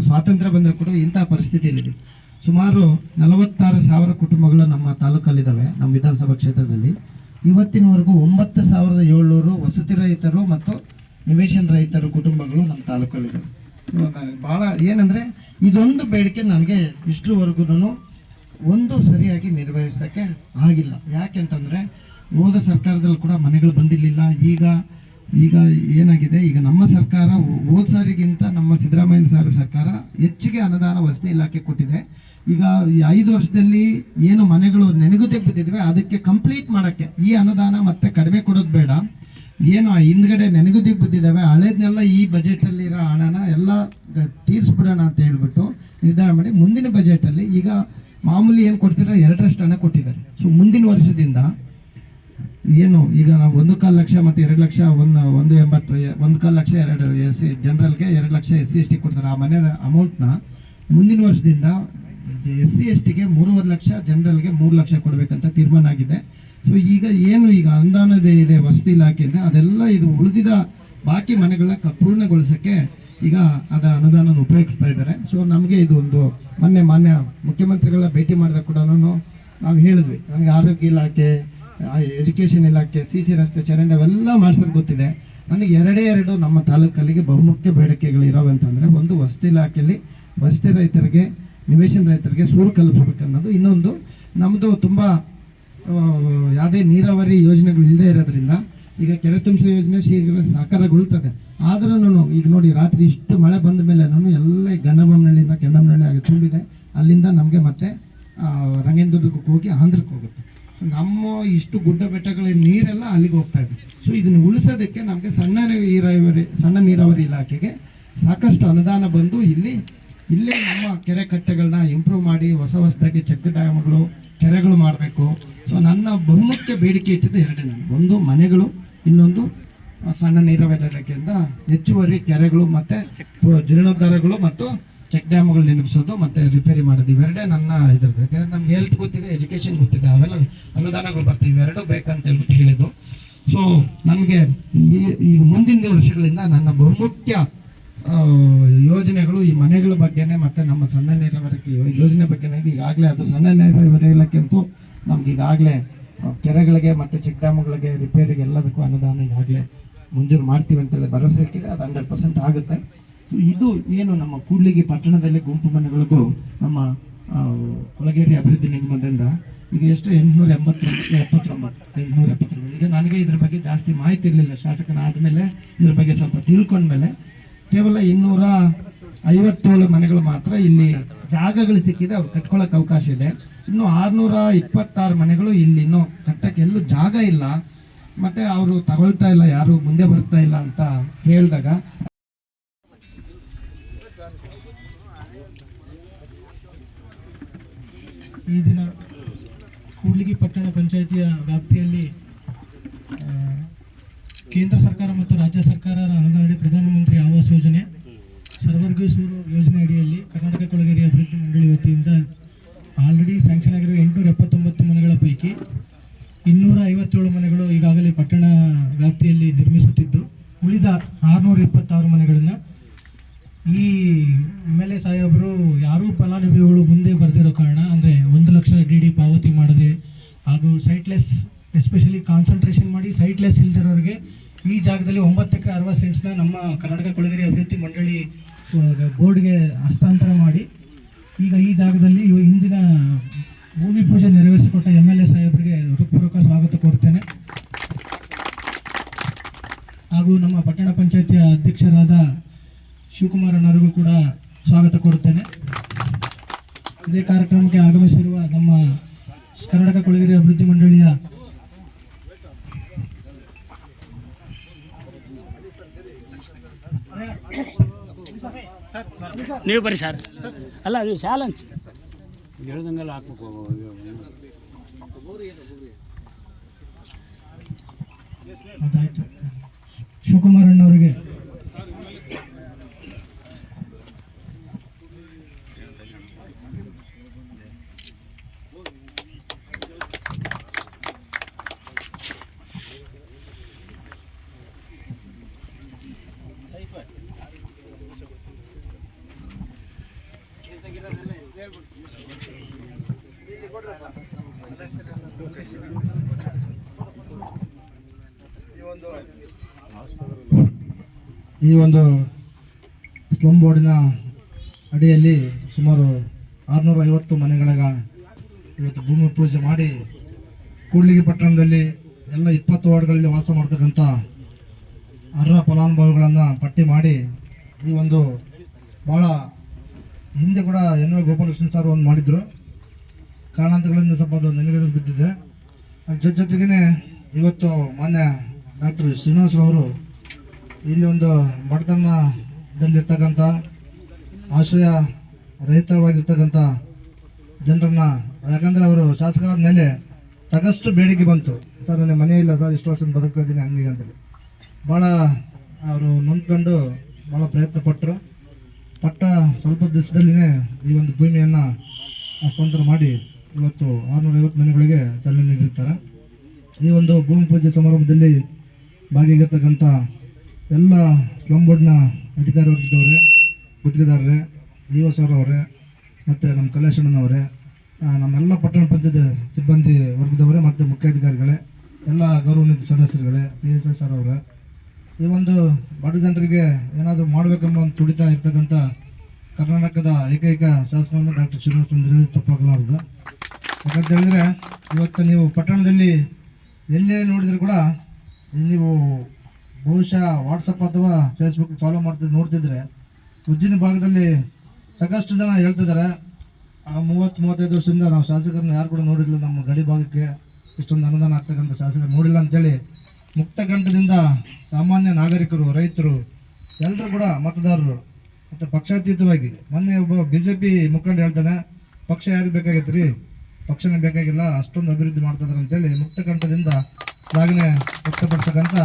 E: ಸ್ವಾತಂತ್ರ್ಯ ಬಂದರೆ ಕೂಡ ಇಂಥ ಪರಿಸ್ಥಿತಿಯಲ್ಲಿದೆ ಸುಮಾರು ನಲವತ್ತಾರು ಸಾವಿರ ಕುಟುಂಬಗಳು ನಮ್ಮ ತಾಲೂಕಲ್ಲಿದ್ದಾವೆ, ನಮ್ಮ ವಿಧಾನಸಭಾ ಕ್ಷೇತ್ರದಲ್ಲಿ. ಇವತ್ತಿನವರೆಗೂ ಒಂಬತ್ತು ಸಾವಿರದ ಏಳ್ನೂರು ವಸತಿ ರಹಿತರು ಮತ್ತು ನಿವೇಶನ ರೈತರ ಕುಟುಂಬಗಳು ನಮ್ಮ ತಾಲೂಕಲ್ಲಿ ಭಾಳ ಏನಂದರೆ, ಇದೊಂದು ಬೇಡಿಕೆ ನನಗೆ ಇಷ್ಟರವರೆಗೂ ಒಂದು ಸರಿಯಾಗಿ ನಿರ್ವಹಿಸೋಕ್ಕೆ ಆಗಿಲ್ಲ. ಯಾಕೆಂತಂದರೆ ಹೋದ ಸರ್ಕಾರದಲ್ಲಿ ಕೂಡ ಮನೆಗಳು ಬಂದಿರಲಿಲ್ಲ. ಈಗ ಈಗ ಏನಾಗಿದೆ? ಈಗ ನಮ್ಮ ಸರ್ಕಾರ ಹೋದ ಸಾರಿಗಿಂತ ನಮ್ಮ ಸಿದ್ದರಾಮಯ್ಯ ಸಾರ್ ಸರ್ಕಾರ ಹೆಚ್ಚಿಗೆ ಅನುದಾನ ವಸತಿ ಇಲಾಖೆ ಕೊಟ್ಟಿದೆ. ಈಗ ಈ ಐದು ವರ್ಷದಲ್ಲಿ ಏನು ಮನೆಗಳು ನೆನಗುತ್ತೆ ಬಿದ್ದಿದ್ವಿ, ಅದಕ್ಕೆ ಕಂಪ್ಲೀಟ್ ಮಾಡೋಕ್ಕೆ ಈ ಅನುದಾನ ಮತ್ತೆ ಕಡಿಮೆ ಕೊಡೋದು ಬೇಡ. ಏನು ಹಿಂದ್ಗಡೆ ನೆನಗುದಿಗೆ ಬಿದ್ದಿದ್ದಾವೆ ಹಳೇದನ್ನೆಲ್ಲ ಈ ಬಜೆಟಲ್ಲಿರೋ ಹಣನ ಎಲ್ಲ ತೀರಿಸ್ಬಿಡೋಣ ಅಂತ ಹೇಳ್ಬಿಟ್ಟು ನಿರ್ಧಾರ ಮಾಡಿ ಮುಂದಿನ ಬಜೆಟಲ್ಲಿ ಈಗ ಮಾಮೂಲಿ ಏನು ಕೊಡ್ತೀರ ಎರಡರಷ್ಟು ಹಣ ಕೊಟ್ಟಿದ್ದಾರೆ. ಸೊ ಮುಂದಿನ ವರ್ಷದಿಂದ ಏನು, ಈಗ ನಾವು ಒಂದು ಕಾಲು ಲಕ್ಷ ಮತ್ತು ಎರಡು ಲಕ್ಷ, ಒಂದು ಒಂದು ಎಂಬತ್ತು, ಒಂದು ಕಾಲು ಲಕ್ಷ, ಎರಡು ಎಸ್ ಸಿ, ಜನರಲ್ಗೆ ಎರಡು lakh S C S T ಕೊಡ್ತಾರೆ. ಆ ಮನೆಯ ಅಮೌಂಟ್ನ ಮುಂದಿನ ವರ್ಷದಿಂದ ಎಸ್ ಸಿ ಎಸ್ ಟಿಗೆ ಮೂರುವರೆ ಲಕ್ಷ, ಜನರಲ್ಗೆ ಮೂರು ಲಕ್ಷ ಕೊಡಬೇಕಂತ ತೀರ್ಮಾನ ಆಗಿದೆ. ಸೊ ಈಗ ಏನು ಈಗ ಅನುದಾನದ ಇದೆ, ವಸತಿ ಇಲಾಖೆಯಿಂದ ಅದೆಲ್ಲ ಇದು ಉಳಿದಿದ ಬಾಕಿ ಮನೆಗಳನ್ನ ಪೂರ್ಣಗೊಳಿಸೋಕ್ಕೆ ಈಗ ಅದ ಅನುದಾನ ಉಪಯೋಗಿಸ್ತಾ ಇದ್ದಾರೆ. ಸೊ ನಮಗೆ ಇದು ಒಂದು ಮೊನ್ನೆ ಮಾನ್ಯ ಮುಖ್ಯಮಂತ್ರಿಗಳ ಭೇಟಿ ಮಾಡಿದಾಗ ಕೂಡ ನಾವು ಹೇಳಿದ್ವಿ. ನನಗೆ ಆರೋಗ್ಯ ಇಲಾಖೆ ಎಜುಕೇಷನ್ ಇಲಾಖೆ, ಸಿ ಸಿ ರಸ್ತೆ, ಚರಂಡಿ ಅವೆಲ್ಲ ಮಾಡ್ಸೋದು ಗೊತ್ತಿದೆ. ನನಗೆ ಎರಡೇ ಎರಡು ನಮ್ಮ ತಾಲೂಕಲ್ಲಿಗೆ ಬಹುಮುಖ್ಯ ಬೇಡಿಕೆಗಳು ಇರೋವೆ ಅಂತಂದರೆ, ಒಂದು ವಸತಿ ಇಲಾಖೆಯಲ್ಲಿ ವಸತಿ ರೈತರಿಗೆ, ನಿವೇಶನ ರೈತರಿಗೆ ಸೂರು ಕಲ್ಪಿಸ್ಬೇಕನ್ನೋದು. ಇನ್ನೊಂದು ನಮ್ಮದು ತುಂಬ ಯಾವುದೇ ನೀರಾವರಿ ಯೋಜನೆಗಳು ಇಲ್ಲದೆ ಇರೋದ್ರಿಂದ ಈಗ ಕೆರೆ ತುಂಬಿಸೋ ಯೋಜನೆ ಶೀಘ್ರ ಸಾಕಾರಗೊಳ್ತದೆ ಆದ್ರೂ ಈಗ ನೋಡಿ ರಾತ್ರಿ ಇಷ್ಟು ಮಳೆ ಬಂದ ಮೇಲೆ ನಾನು ಎಲ್ಲ ಗಂಡಬೊಮ್ಮನಹಳ್ಳಿಯಿಂದ ಕೆಂಡಮನಹಳ್ಳಿ ಆಗಿ ತುಂಬಿದೆ. ಅಲ್ಲಿಂದ ನಮಗೆ ಮತ್ತೆ ರಂಗೇಂದ್ರಕ್ಕೆ ಹೋಗಿ ಆಂಧ್ರಕ್ಕೆ ಹೋಗುತ್ತೆ. ನಮ್ಮ ಇಷ್ಟು ಗುಡ್ಡ ಬೆಟ್ಟಗಳ ನೀರೆಲ್ಲ ಅಲ್ಲಿಗೆ ಹೋಗ್ತಾ ಇದೆ. ಸೊ ಇದನ್ನು ಉಳಿಸೋದಕ್ಕೆ ನಮಗೆ ಸಣ್ಣ ನೀರಾವರಿ ಸಣ್ಣ ನೀರಾವರಿ ಇಲಾಖೆಗೆ ಸಾಕಷ್ಟು ಅನುದಾನ ಬಂದು ಇಲ್ಲಿ, ಇಲ್ಲೇ ನಮ್ಮ ಕೆರೆ ಕಟ್ಟೆಗಳನ್ನ ಇಂಪ್ರೂವ್ ಮಾಡಿ, ಹೊಸ ಹೊಸದಾಗಿ ಚೆಕ್ ಡ್ಯಾಮ್ಗಳು ಕೆರೆಗಳು ಮಾಡಬೇಕು. ಸೊ ನನ್ನ ಬಹುಮುಖ್ಯ ಬೇಡಿಕೆ ಇಟ್ಟಿದ್ದು ಎರಡೇ ನನಗೆ ಒಂದು ಮನೆಗಳು, ಇನ್ನೊಂದು ಸಣ್ಣ ನೀರಾವರಿ ಹೆಚ್ಚುವರಿ ಕೆರೆಗಳು ಮತ್ತೆ ಜೀರ್ಣೋದ್ಧಾರಗಳು ಮತ್ತು ಚೆಕ್ ಡ್ಯಾಮ್ಗಳು ನಿರ್ಮಿಸೋದು ಮತ್ತೆ ರಿಪೇರಿ ಮಾಡೋದು ಇವೆರಡೇ ನನ್ನ ಇದ್ರದ್ದು. ಯಾಕಂದ್ರೆ ನಮ್ಗೆ ಹೆಲ್ತ್ ಗೊತ್ತಿದೆ ಎಜುಕೇಶನ್ ಗೊತ್ತಿದೆ, ಅವೆಲ್ಲ ಅನುದಾನಗಳು ಬರ್ತೀವಿ. ಇವೆರಡೂ ಬೇಕಂತ ಹೇಳ್ಬಿಟ್ಟು ಹೇಳಿದ್ದು. ಸೊ ನನಗೆ ಈ ಈ ಮುಂದಿನ ವರ್ಷಗಳಿಂದ ನನ್ನ ಬಹುಮುಖ್ಯ ಯೋಜನೆಗಳು ಈ ಮನೆಗಳ ಬಗ್ಗೆನೇ ಮತ್ತೆ ನಮ್ಮ ಸಣ್ಣ ನೀರಾವರಿ ಯೋಜನೆ ಬಗ್ಗೆನೇ ಈಗಾಗಲೇ ಅದು ಸಣ್ಣ ನೀರಾವರಿ ಇಲಾಖೆ ಅಂತೂ ನಮ್ಗೆ ಈಗಾಗಲೇ ಕೆರೆಗಳಿಗೆ ಮತ್ತೆ ಚೆಕ್ ಡ್ಯಾಮ್ಗಳಿಗೆ ರಿಪೇರಿಗೆ ಎಲ್ಲದಕ್ಕೂ ಅನುದಾನ ಈಗಾಗಲೇ ಮಂಜೂರು ಮಾಡ್ತೀವಿ ಅಂತೇಳಿ ಭರವಸೆ ಸಿಕ್ಕಿದೆ, ಅದು ಹಂಡ್ರೆಡ್ ಪರ್ಸೆಂಟ್ ಆಗುತ್ತೆ. ಸೊ ಇದು ಏನು ನಮ್ಮ ಕೂಡ್ಲಿಗಿ ಪಟ್ಟಣದಲ್ಲಿ ಗುಂಪು ಮನೆಗಳಿಗೂ ನಮ್ಮ ಕೊಳಗೇರಿ ಅಭಿವೃದ್ಧಿ ನಿಗಮದಿಂದ, ಈಗ ಎಷ್ಟು? ಎಂಟುನೂರ ಎಂಬತ್ತೊಂಬತ್ತು, ಎಪ್ಪತ್ತೊಂಬತ್ತು, ಎಂಟುನೂರ ಎಪ್ಪತ್ತೊಂಬತ್ತು. ಈಗ ನನಗೆ ಇದ್ರ ಬಗ್ಗೆ ಜಾಸ್ತಿ ಮಾಹಿತಿ ಇರಲಿಲ್ಲ ಶಾಸಕನಾದ ಮೇಲೆ ಇದ್ರ ಬಗ್ಗೆ ಸ್ವಲ್ಪ ತಿಳ್ಕೊಂಡ್ಮೇಲೆ ಕೇವಲ ಇನ್ನೂರ ಐವತ್ತೇಳು ಮನೆಗಳು ಮಾತ್ರ ಇಲ್ಲಿ ಜಾಗಗಳು ಸಿಕ್ಕಿದೆ, ಅವ್ರು ಕಟ್ಕೊಳ್ಳೋಕೆ ಅವಕಾಶ ಇದೆ. ಇನ್ನು ಆರುನೂರ ಇಪ್ಪತ್ತಾರು ಮನೆಗಳು ಇಲ್ಲಿ ಇನ್ನು ಕಟ್ಟಕ್ಕೆ ಎಲ್ಲೂ ಜಾಗ ಇಲ್ಲ. ಮತ್ತೆ ಅವರು ತಗೊಳ್ತಾ ಇಲ್ಲ, ಯಾರು ಮುಂದೆ ಬರ್ತಾ ಇಲ್ಲ ಅಂತ ಕೇಳಿದಾಗ
F: ಈ ದಿನ ಕೂಡ್ಲಿಗಿ ಪಟ್ಟಣ ಪಂಚಾಯಿತಿಯ ವ್ಯಾಪ್ತಿಯಲ್ಲಿ ಕೇಂದ್ರ ಸರ್ಕಾರ ಮತ್ತು ರಾಜ್ಯ ಸರ್ಕಾರ ಅನುದಾನ ಪ್ರಧಾನಮಂತ್ರಿ ಆವಾಸ್ ಯೋಜನೆ ಸರ್ವರ್ಗೀಸೂರು ಯೋಜನೆ ಅಡಿಯಲ್ಲಿ ಕರ್ನಾಟಕ ಕೊಳಗೇರಿ ಅಭಿವೃದ್ಧಿ ಮಂಡಳಿ ವತಿಯಿಂದ ಆಲ್ರೆಡಿ ಸ್ಯಾಂಕ್ಷನ್ ಆಗಿರುವ ಎಂಟುನೂರ ಎಪ್ಪತ್ತೊಂಬತ್ತು ಮನೆಗಳ ಪೈಕಿ ಇನ್ನೂರ ಐವತ್ತೇಳು ಮನೆಗಳು ಈಗಾಗಲೇ ಪಟ್ಟಣ ವ್ಯಾಪ್ತಿಯಲ್ಲಿ ನಿರ್ಮಿಸುತ್ತಿದ್ದು, ಉಳಿದ ಆರುನೂರ ಇಪ್ಪತ್ತಾರು ಮನೆಗಳನ್ನು ಈ ಎಂ ಎಲ್ ಎ ಸಾಹೇಬರು ಯಾರೂ ಫಲಾನುಭವಿಗಳು ಮುಂದೆ ಬರೆದಿರೋ ಕಾರಣ, ಅಂದರೆ ಒಂದು ಲಕ್ಷ ಡಿ ಡಿ ಪಾವತಿ ಮಾಡದೆ ಹಾಗೂ ಸೈಟ್ಲೆಸ್ ಎಸ್ಪೆಷಲಿ ಕಾನ್ಸಂಟ್ರೇಷನ್ ಮಾಡಿ ಸೈಟ್ಲೆಸ್ ಇಲ್ದಿರೋರಿಗೆ ಈ ಜಾಗದಲ್ಲಿ ಒಂಬತ್ತಕ್ಕೆ ಅರವತ್ತು ಸೆಂಟ್ಸ್ನ ನಮ್ಮ ಕರ್ನಾಟಕ ಕೊಳಗೇರಿ ಅಭಿವೃದ್ಧಿ ಮಂಡಳಿ ಬೋರ್ಡ್ಗೆ ಹಸ್ತಾಂತರ ಮಾಡಿ ಈಗ ಈ ಜಾಗದಲ್ಲಿ ಇಂದಿನ ಭೂಮಿ ಪೂಜೆ ನೆರವೇರಿಸಿಕೊಟ್ಟ ಎಂ ಎಲ್ ಎ ಸಾಹೇಬರಿಗೆ ಹೃತ್ಪೂರ್ವಕ ಸ್ವಾಗತ ಕೋರ್ತೇನೆ. ಹಾಗೂ ನಮ್ಮ ಪಟ್ಟಣ ಪಂಚಾಯತಿಯ ಅಧ್ಯಕ್ಷರಾದ ಶಿವಕುಮಾರ್ ಅಣ್ಣರಿಗೂ ಕೂಡ ಸ್ವಾಗತ ಕೋರುತ್ತೇನೆ ಇದೇ ಕಾರ್ಯಕ್ರಮಕ್ಕೆ ಆಗಮಿಸಿರುವ ನಮ್ಮ ಕರ್ನಾಟಕ ಕೊಳಗೇರಿ ಅಭಿವೃದ್ಧಿ ಮಂಡಳಿಯ
D: ನೀವು ಬರ್ರಿ ಸರ್ ಅಲ್ಲ ಅದು ಚಾಲೆಂಜ್ ಹೇಳ್ದಂಗೆಲ್ಲ ಹಾಕ್ಬೇಕು
F: ಅದಾಯ್ತು.
G: ಈ ಒಂದು ಸ್ಲಮ್ ಬೋರ್ಡಿನ ಅಡಿಯಲ್ಲಿ ಸುಮಾರು ಆರುನೂರ ಐವತ್ತು ಮನೆಗಳಿಗ ಇವತ್ತು ಭೂಮಿ ಪೂಜೆ ಮಾಡಿ ಕೂಡ್ಲಿಗಿ ಪಟ್ಟಣದಲ್ಲಿ ಎಲ್ಲ ಇಪ್ಪತ್ತು ವಾರ್ಡ್ಗಳಲ್ಲಿ ವಾಸ ಮಾಡ್ತಕ್ಕಂಥ ಅರ್ಹ ಫಲಾನುಭವಿಗಳನ್ನು ಪಟ್ಟಿ ಮಾಡಿ ಈ ಒಂದು ಭಾಳ ಹಿಂದೆ ಕೂಡ ಎನ್ ವೈ ಗೋಪಾಲಕೃಷ್ಣ ಸರ್ ಒಂದು ಮಾಡಿದ್ರು. ಕಾರಣಾಂತರಗಳಿಂದ ಸ್ವಲ್ಪ ಅದು ನೆನಗೆದು ಬಿದ್ದಿದೆ. ಅದ್ರ ಜೊತೆ ಜೊತೆಗೇ ಇವತ್ತು ಮಾನ್ಯ ಡಾಕ್ಟರ್ ಶ್ರೀನಿವಾಸರವರು ಇಲ್ಲಿ ಒಂದು ಬಡತನದಲ್ಲಿರ್ತಕ್ಕಂಥ ಆಶ್ರಯ ರಹಿತವಾಗಿರ್ತಕ್ಕಂಥ ಜನರನ್ನ, ಯಾಕಂದರೆ ಅವರು ಶಾಸಕರಾದ ಮೇಲೆ ಸಾಕಷ್ಟು ಬೇಡಿಕೆ ಬಂತು. ಸರ್, ನನಗೆ ಮನೆ ಇಲ್ಲ, ಸರ್, ಇಷ್ಟು ವರ್ಷ ಬದುಕ್ತಾ ಇದ್ದೀನಿ, ಹಂಗೆ, ಅಂತೇಳಿ. ಭಾಳ ಅವರು ನೊಂದ್ಕೊಂಡು ಭಾಳ ಪ್ರಯತ್ನ ಪಟ್ಟರು ಪಟ್ಟ ಸ್ವಲ್ಪ ದಿವಸದಲ್ಲಿನೇ ಈ ಒಂದು ಭೂಮಿಯನ್ನು ಹಸ್ತಾಂತರ ಮಾಡಿ ಇವತ್ತು ಆರುನೂರ ಐವತ್ತು ಮನೆಗಳಿಗೆ ಚಾಲನೆ ನೀಡಿರ್ತಾರೆ. ಈ ಒಂದು ಭೂಮಿ ಪೂಜೆ ಸಮಾರಂಭದಲ್ಲಿ ಭಾಗಿಯಾಗಿರ್ತಕ್ಕಂಥ ಎಲ್ಲ ಸ್ಲಮ್ ಬೋರ್ಡ್ನ ಅಧಿಕಾರಿ ವರ್ಗದವರೇ ಗುತ್ತಿಗೆದಾರರೇ ಇ ಸರ್ ಅವರೇ ಮತ್ತು ನಮ್ಮ ಕಲೇಶಣ್ಣನವರೇ ನಮ್ಮೆಲ್ಲ ಪಟ್ಟಣ ಪಂಚಾಯತ್ ಸಿಬ್ಬಂದಿ ವರ್ಗದವರೇ, ಮತ್ತು ಮುಖ್ಯಾಧಿಕಾರಿಗಳೇ, ಎಲ್ಲ ಗೌರವಾನ್ವಿತ ಸದಸ್ಯರುಗಳೇ ಪಿ ಎಸ್ ಎಸ್ ಸರ್ ಅವರೇ ಈ ಒಂದು ಬಡ ಜನರಿಗೆ ಏನಾದರೂ ಮಾಡಬೇಕೆಂಬ ಒಂದು ತುಡಿತಾ ಇರ್ತಕ್ಕಂಥ ಕರ್ನಾಟಕದ ಏಕೈಕ ಶಾಸಕರನ್ನು ಡಾಕ್ಟರ್ ಶ್ರೀನಿವಾಸ್ ಅಂದ್ರೆ ಹೇಳಿ ತಪ್ಪಾಗಲಾರದು. ಯಾಕಂತ ಹೇಳಿದ್ರೆ ಇವತ್ತು ನೀವು ಪಟ್ಟಣದಲ್ಲಿ ಎಲ್ಲೇ ನೋಡಿದರೂ ಕೂಡ ನೀವು ಬಹುಶಃ ವಾಟ್ಸಪ್ ಅಥವಾ ಫೇಸ್ಬುಕ್ ಫಾಲೋ ಮಾಡ್ತಿದ್ದು ನೋಡ್ತಿದ್ರೆ ಉಜ್ಜಿನ ಭಾಗದಲ್ಲಿ ಸಾಕಷ್ಟು ಜನ ಹೇಳ್ತಿದ್ದಾರೆ. ಆ ಮೂವತ್ತು, ಮೂವತ್ತೈದು ವರ್ಷದಿಂದ ನಾವು ಶಾಸಕರನ್ನ ಯಾರು ಕೂಡ ನೋಡಿರಲಿಲ್ಲ ನಮ್ಮ ಗಡಿ ಭಾಗಕ್ಕೆ. ಇಷ್ಟೊಂದು ಅನುದಾನ ಆಗ್ತಕ್ಕಂಥ ಶಾಸಕರು ನೋಡಿಲ್ಲ ಅಂತೇಳಿ ಮುಕ್ತಕಂಠದಿಂದ ಸಾಮಾನ್ಯ ನಾಗರಿಕರು, ರೈತರು, ಎಲ್ಲರೂ ಕೂಡ ಮತದಾರರು. ಮತ್ತು ಪಕ್ಷಾತೀತವಾಗಿ ಮೊನ್ನೆ ಒಬ್ಬ ಬಿ ಜೆ ಪಿ ಮುಖಂಡ ಹೇಳ್ತಾನೆ, ಪಕ್ಷ ಯಾರಿಗೆ ಬೇಕಾಗೈತೆ ರೀ? ಪಕ್ಷನೇ ಬೇಕಾಗಿಲ್ಲ, ಅಷ್ಟೊಂದು ಅಭಿವೃದ್ಧಿ ಮಾಡ್ತಿದ್ದಾರೆ ಅಂತೇಳಿ ಮುಕ್ತಕಂಠದಿಂದ ಶ್ಲಾಘನೆ ವ್ಯಕ್ತಪಡಿಸ್ತಕ್ಕಂಥ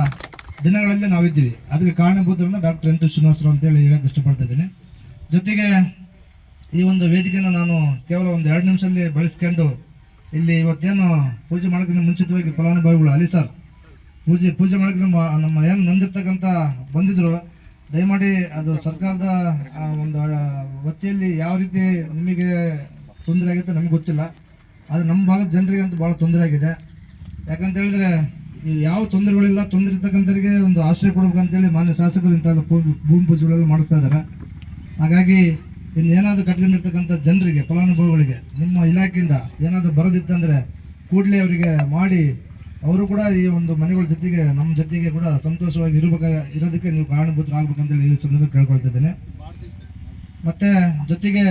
G: ದಿನಗಳಲ್ಲಿ ನಾವಿದ್ದೀವಿ. ಅದಕ್ಕೆ ಕಾರಣಭೂತರನ್ನ ಡಾಕ್ಟರ್ ಎನ್ ಟಿ ಶ್ರೀನಿವಾಸರಾವ್ ಅಂತೇಳಿ ಹೇಳಕ್ಕೆ ಇಷ್ಟಪಡ್ತಾ ಇದ್ದೀನಿ. ಜೊತೆಗೆ ಈ ಒಂದು ವೇದಿಕೆನ ನಾನು ಕೇವಲ ಒಂದು ಎರಡು ನಿಮಿಷದಲ್ಲಿ ಬಳಸ್ಕೊಂಡು ಇಲ್ಲಿ ಇವತ್ತೇನು ಪೂಜೆ ಮಾಡೋಕ್ಕಿಂತ ಮುಂಚಿತವಾಗಿ ಫಲಾನುಭವಿಗಳು ಅಲಿ ಸರ್ ಪೂಜೆ ಪೂಜೆ ಮಾಡೋಕ್ಕೆ ನಮ್ಮ ನಮ್ಮ ಏನು ನೊಂದಿರ್ತಕ್ಕಂಥ ಬಂದಿದ್ರು. ದಯಮಾಡಿ ಅದು ಸರ್ಕಾರದ ಒಂದು ವತಿಯಲ್ಲಿ ಯಾವ ರೀತಿ ನಿಮಗೆ ತೊಂದರೆ ಆಗುತ್ತೆ ನಮ್ಗೆ ಗೊತ್ತಿಲ್ಲ. ಆದರೆ ನಮ್ಮ ಭಾಗದ ಜನರಿಗೆ ಅಂತೂ ಭಾಳ ತೊಂದರೆ ಆಗಿದೆ. ಯಾಕಂತ ಹೇಳಿದ್ರೆ, ಈ ಯಾವ ತೊಂದರೆಗಳಿಲ್ಲ, ತೊಂದರೆ ಇರ್ತಕ್ಕಂಥವರಿಗೆ ಒಂದು ಆಶ್ರಯ ಕೊಡ್ಬೇಕಂತೇಳಿ ಮಾನ್ಯ ಶಾಸಕರು ಇಂಥ ಭೂಮಿ ಪೂಜೆಗಳೆಲ್ಲ ಮಾಡಿಸ್ತಾ ಇದ್ದಾರೆ ಹಾಗಾಗಿ ಇನ್ನೇನಾದರೂ ಕಟ್ಕೊಂಡಿರ್ತಕ್ಕಂಥ ಜನರಿಗೆ, ಫಲಾನುಭವಿಗಳಿಗೆ, ನಿಮ್ಮ ಇಲಾಖೆಯಿಂದ ಏನಾದರೂ ಬರೋದಿತ್ತಂದರೆ ಕೂಡಲೇ ಅವರಿಗೆ ಮಾಡಿ ಅವರು ಕೂಡ ಈ ಒಂದು ಮನೆಗಳ ಜೊತೆಗೆ, ನಮ್ಮ ಜೊತೆಗೆ ಕೂಡ ಸಂತೋಷವಾಗಿ ಇರಬೇಕ, ಇರೋದಕ್ಕೆ ನೀವು ಕಾರಣಭೂತರಾಗಬೇಕಂತೇಳಿ ಈ ಸಂದರ್ಭ ಕೇಳ್ಕೊಳ್ತಿದ್ದೇನೆ. ಮತ್ತು ಜೊತೆಗೆ,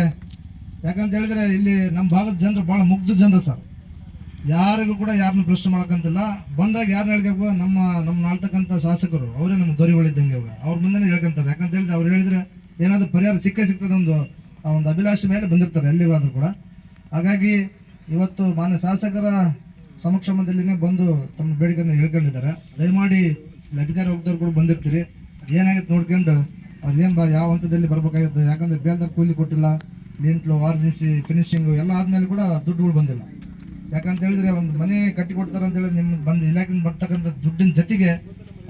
G: ಯಾಕಂತ ಹೇಳಿದ್ರೆ ಇಲ್ಲಿ ನಮ್ಮ ಭಾಗದ ಜನರು ಭಾಳ ಮುಗ್ಧ ಜನರು ಸರ್. ಯಾರಿಗೂ ಕೂಡ ಯಾರನ್ನ ಪ್ರಶ್ನೆ ಮಾಡೋಕ್ಕಂತಿಲ್ಲ. ಬಂದಾಗ ಯಾರನ್ನ ಹೇಳ್ಬೇಕು? ನಮ್ಮ ನಮ್ಮ ಆಳ್ತಕ್ಕಂಥ ಶಾಸಕರು. ಅವರೇ ನಮ್ಮ ದೊರೆಗಳಿದ್ದಂಗೆ ಇವಾಗ. ಅವ್ರ ಮುಂದೆನೇ ಹೇಳ್ಕೊಂತಾರೆ. ಯಾಕಂತ ಹೇಳಿದ್ರೆ ಅವ್ರು ಹೇಳಿದ್ರೆ ಏನಾದರೂ ಪರಿಹಾರ ಸಿಕ್ಕೇ ಸಿಗ್ತದೆ ಒಂದು, ಆ ಒಂದು ಅಭಿಲಾಷೆ ಮೇಲೆ ಬಂದಿರ್ತಾರೆ, ಎಲ್ಲಿಗಾದ್ರೂ ಕೂಡ. ಹಾಗಾಗಿ ಇವತ್ತು ಮಾನ್ಯ ಶಾಸಕರ ಸಮಕ್ಷಮದಲ್ಲಿನೇ ಬಂದು ತಮ್ಮ ಬೇಡಿಕೆಯನ್ನು ಹೇಳ್ಕೊಂಡಿದ್ದಾರೆ. ದಯಮಾಡಿ ಅಧಿಕಾರಿ ಹೋಗ್ದವ್ರು ಕೂಡ ಬಂದಿರ್ತೀರಿ. ಏನಾಗುತ್ತೆ ನೋಡ್ಕೊಂಡು ಅವ್ರಿಗೇನು ಬಾ ಯಾವ ಹಂತದಲ್ಲಿ ಬರ್ಬೇಕಾಗುತ್ತೆ? ಯಾಕಂದರೆ ಬೇಲ್ದಾಗ ಕೂಲಿ ಕೊಟ್ಟಿಲ್ಲ ನಿಂಟ್ಲು ಆರ್ ಜಿ ಸಿ, ಫಿನಿಶಿಂಗು ಎಲ್ಲ ಆದಮೇಲೆ ಕೂಡ ದುಡ್ಡುಗಳು ಬಂದಿಲ್ಲ. ಯಾಕಂತ ಹೇಳಿದ್ರೆ ಒಂದು ಮನೆ ಕಟ್ಟಿ ಕೊಡ್ತಾರೆ ಅಂತ ಹೇಳಿದ್ರೆ ನಿಮ್ಮ ಬಂದು ಇಲಾಖೆಯಿಂದ ಬರ್ತಕ್ಕಂಥ ದುಡ್ಡಿನ ಜೊತೆಗೆ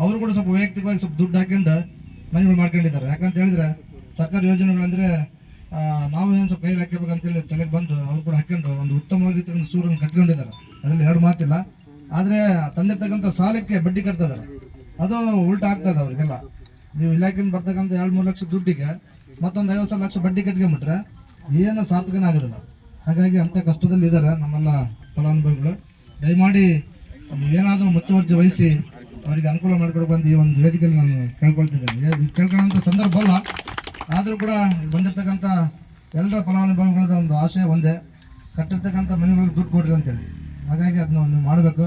G: ಅವರು ಕೂಡ ಸ್ವಲ್ಪ ವೈಯಕ್ತಿಕವಾಗಿ ಸ್ವಲ್ಪ ದುಡ್ಡು ಹಾಕೊಂಡು ಮನೆಗಳು ಮಾಡ್ಕೊಂಡಿದ್ದಾರೆ. ಯಾಕಂತ ಹೇಳಿದ್ರೆ ಸರ್ಕಾರಿ ಯೋಜನೆಗಳಂದರೆ ನಾವು ಏನು ಸ್ವಲ್ಪ ಕೈಲಿ ಹಾಕಬೇಕಂತೇಳಿ ತಲೆಗೆ ಬಂದು ಅವ್ರು ಕೂಡ ಹಾಕೊಂಡು ಒಂದು ಉತ್ತಮವಾಗಿರ್ತಕ್ಕಂಥ ಸೂರನ್ನು ಕಟ್ಕೊಂಡಿದ್ದಾರೆ. ಅದರಲ್ಲಿ ಎರಡು ಮಾತಿಲ್ಲ. ಆದರೆ ತಂದಿರ್ತಕ್ಕಂಥ ಸಾಲಕ್ಕೆ ಬಡ್ಡಿ ಕಟ್ತಾ ಇದ್ದಾರೆ. ಅದು ಉಲ್ಟಾ ಆಗ್ತಾ ಅವರಿಗೆಲ್ಲ. ನೀವು ಇಲಾಖೆಯಿಂದ ಬರ್ತಕ್ಕಂಥ ಎರಡು ಮೂರು ಲಕ್ಷ ದುಡ್ಡಿಗೆ ಮತ್ತೊಂದು ಐವತ್ತು ಸಾವಿರ ಲಕ್ಷ ಬಡ್ಡಿ ಕಟ್ಕೊಂಬಿಟ್ರೆ ಏನು ಸಾರ್ಥಕನೇ ಆಗೋದಿಲ್ಲ. ಹಾಗಾಗಿ ಅಂಥ ಕಷ್ಟದಲ್ಲಿ ಇದ್ದಾರೆ ನಮ್ಮೆಲ್ಲ ಫಲಾನುಭವಿಗಳು. ದಯಮಾಡಿ ನೀವೇನಾದರೂ ಮುತುವರ್ಜಿ ವಹಿಸಿ ಅವರಿಗೆ ಅನುಕೂಲ ಮಾಡಿಕೊಡ್ಬೇಕು ಅಂತ ಈ ಒಂದು ವೇದಿಕೆಯಲ್ಲಿ ನಾನು ಕೇಳ್ಕೊಳ್ತಿದ್ದೇನೆ. ಇದು ಕೇಳ್ಕೊಳ್ಳೋಂಥ ಸಂದರ್ಭ ಅಲ್ಲ. ಆದರೂ ಕೂಡ ಬಂದಿರತಕ್ಕಂಥ ಎಲ್ಲರ ಫಲಾನುಭವಿಗಳದ ಒಂದು ಆಶಯ ಒಂದೇ. ಕಟ್ಟಿರ್ತಕ್ಕಂಥ ಮನೆಗಳಿಗೆ ದುಡ್ಡು ಕೊಡ್ರಿ ಅಂತೇಳಿ. ಹಾಗಾಗಿ ಅದನ್ನ ನೀವು ಮಾಡಬೇಕು.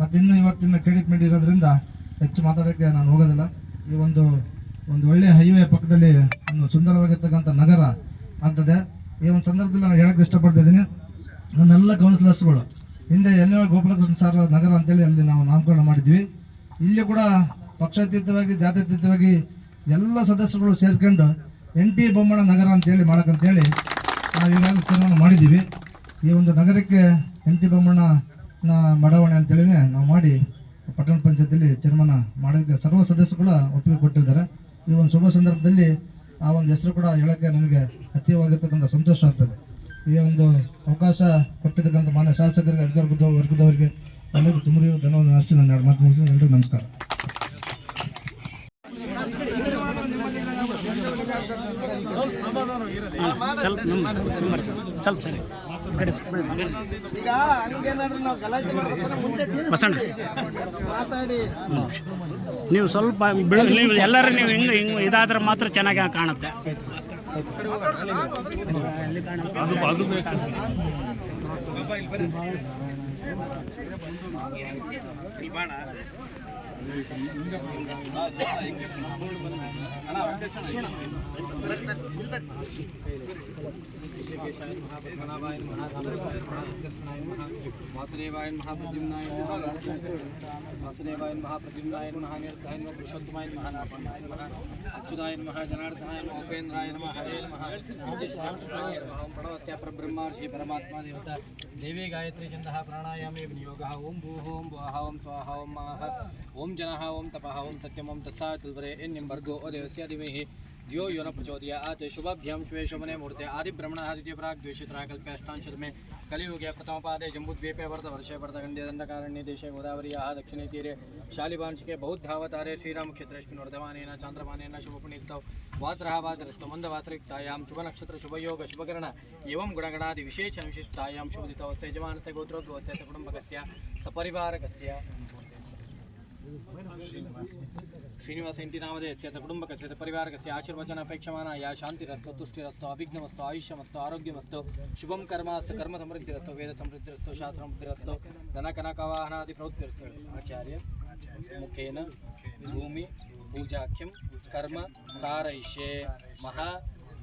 G: ಮತ್ತು ಇನ್ನು ಇವತ್ತಿನ ಕ್ರೆಡಿಟ್ ಮೀಡ್ ಇರೋದ್ರಿಂದ ಹೆಚ್ಚು ಮಾತಾಡೋಕ್ಕೆ ನಾನು ಹೋಗೋದಿಲ್ಲ. ಈ ಒಂದು ಒಂದು ಒಳ್ಳೆಯ ಹೈವೇ ಪಕ್ಕದಲ್ಲಿ ಒಂದು ಸುಂದರವಾಗಿರ್ತಕ್ಕಂಥ ನಗರ ಆಗ್ತದೆ. ಈ ಒಂದು ಸಂದರ್ಭದಲ್ಲಿ ನಾನು ಹೇಳಕ್ಕೆ ಇಷ್ಟಪಡ್ತಾ ಇದ್ದೀನಿ. ನನ್ನೆಲ್ಲ ಕೌನ್ಸಿಲರ್ಸ್ಗಳು. ಹಿಂದೆ ಎನ್ ಗೋಪಾಲಕೃಷ್ಣ ಸರ್ ನಗರ ಅಂತೇಳಿ ಅಲ್ಲಿ ನಾವು ನಾಮಕರಣ ಮಾಡಿದ್ವಿ. ಇಲ್ಲಿ ಕೂಡ ಪಕ್ಷಾತೀತವಾಗಿ, ಜಾತ್ಯತೀತವಾಗಿ ಎಲ್ಲ ಸದಸ್ಯರುಗಳು ಸೇರ್ಕೊಂಡು ಎನ್ ಟಿ ಬೊಮ್ಮಣ್ಣ ನಗರ ಅಂತೇಳಿ ಮಾಡೋಕ್ಕಂತೇಳಿ ನಾವು ಈಗಾಗಲೇ ತೀರ್ಮಾನ ಮಾಡಿದ್ದೀವಿ. ಈ ಒಂದು ನಗರಕ್ಕೆ ಎನ್ ಟಿ ಬೊಮ್ಮಣ್ಣನ ಬಡಾವಣೆ ಅಂತೇಳಿನೇ ನಾವು ಮಾಡಿ ಪಟ್ಟಣ ಪಂಚಾಯತಿಯಲ್ಲಿ ತೀರ್ಮಾನ ಮಾಡೋದಕ್ಕೆ ಸರ್ವ ಸದಸ್ಯರು ಕೂಡ ಒಪ್ಪಿಗೆ ಕೊಟ್ಟಿದ್ದಾರೆ. ಈ ಒಂದು ಶುಭ ಸಂದರ್ಭದಲ್ಲಿ
E: ಆ ಒಂದು ಹೆಸರು ಕೂಡ ಹೇಳೋಕ್ಕೆ ನನಗೆ ಅತೀವಾಗಿರ್ತಕ್ಕಂಥ ಸಂತೋಷ ಆಗ್ತದೆ. ಈ ಒಂದು ಅವಕಾಶ ಕೊಟ್ಟಿದ್ದಕ್ಕಂಥ ಮಾನ್ಯ ಶಾಸಕರಿಗೆ ಅಧಿಕಾರ ವರ್ಗದವರಿಗೆ ಎಲ್ಲರಿಗೂ ತುಂಬ ಧನ್ಯವಾದ ನಡೆಸಿ ನಾನು ಎರಡು ಮಾತು ಮುಗಿಸಿ ಎಲ್ಲರಿಗೂ ನಮಸ್ಕಾರ.
C: ಸ್ವಲ್ಪ ಸ್ವಲ್ಪ ಸರಿ
B: ನಾವು
C: ಸ್ವಲ್ಪ ನೀವು ಎಲ್ಲರೂ ನೀವು ಹಿಂಗೆ ಹಿಂಗೆ ಇದಾದ್ರೆ ಮಾತ್ರ ಚೆನ್ನಾಗಿ ಕಾಣುತ್ತೆ ಅದು ಅದು
F: वासुदेवाय महाप्रद्युम्नाय वासुदेवाय महाप्रद्युम्नाय महानिर्धाय नमः पुरुषोत्तमाय नारायणाय नमः अच्युताय उपेन्द्राय नमः हरे नमः परब्रह्मा श्री परमात्मा देवता देवी गायत्री छन्दः प्राणायामे विनियोगः ओम भूः ओम भुवः ओम स्वाहा ओम माः ओम जनः, ओम तपः, ओम सत्यम्, ओम तत्सातुल्वरे एन्यं भर्गो देवस्य धीमहि धियो यो न प्रचोदयात् शुभाभ्यां शुभे शोभने मुहूर्ते आदिब्रह्मणः द्वितीयप्राग् द्वेषितरा कल्प्याष्टांशतमे कलियुगे, प्रथमपादे जम्बुद्वीपे वर्तवर्षे वर्तखण्डे दण्डकारण्ये, देशे गोदावर्याः दक्षिणे, तीरे, शालिवांशिके, बौद्धावतारे श्रीरामक्षेत्रेऽस्मिन् वर्धमानेन चान्द्रमानेन, शुभपुनीतौ वासरः वासरस्तु मन्दवासरिक्तायां शुभनक्षत्र, शुभयोग, शुभकर्ण, एवं गुणगणादि विशेषविशिष्टायां शुभदितौ यजमानस्य गोत्रोद्भवस्य, सकुटुम्बकस्य, सपरिवारकस्य। ಶ್ರೀನಿವಾಸ ಇಂಟಿ ನಾಮಧೇಯಸ್ಯ ಕುಟುಂಬಕಸ್ಯ ಪರಿವಾರಕಸ್ಯ ಆಶೀರ್ವಚನ ಅಪೇಕ್ಷಮಾನ ಯಾ ಶಾಂತಿರಸ್ತು ತುಷ್ಟಿರಸ್ತು ಅಭಿಜ್ಞಮಸ್ತು ಆಯುಷ್ಯಮಸ್ತು ಆರೋಗ್ಯಮಸ್ತು ಶುಭಂ ಕರ್ಮಾಸ್ತು ಕರ್ಮ ಸಮೃದ್ಧಿರಸ್ತು ವೇದ ಸಮೃದ್ಧಿರಸ್ತು ಶಾಸ್ತ್ರ ಸಮೃದ್ಧಿರಸ್ತು ಧನ ಕನಕವಾಹನಾದಿ ಪ್ರವೃತ್ತಿರಸ್ತು ಆಚಾರ್ಯ ಮುಖೇನ ಭೂಮಿ ಪೂಜಾಖ್ಯಂ ಕರ್ಮ ಕಾರಯಿಷ್ಯೆ ಮಹಾ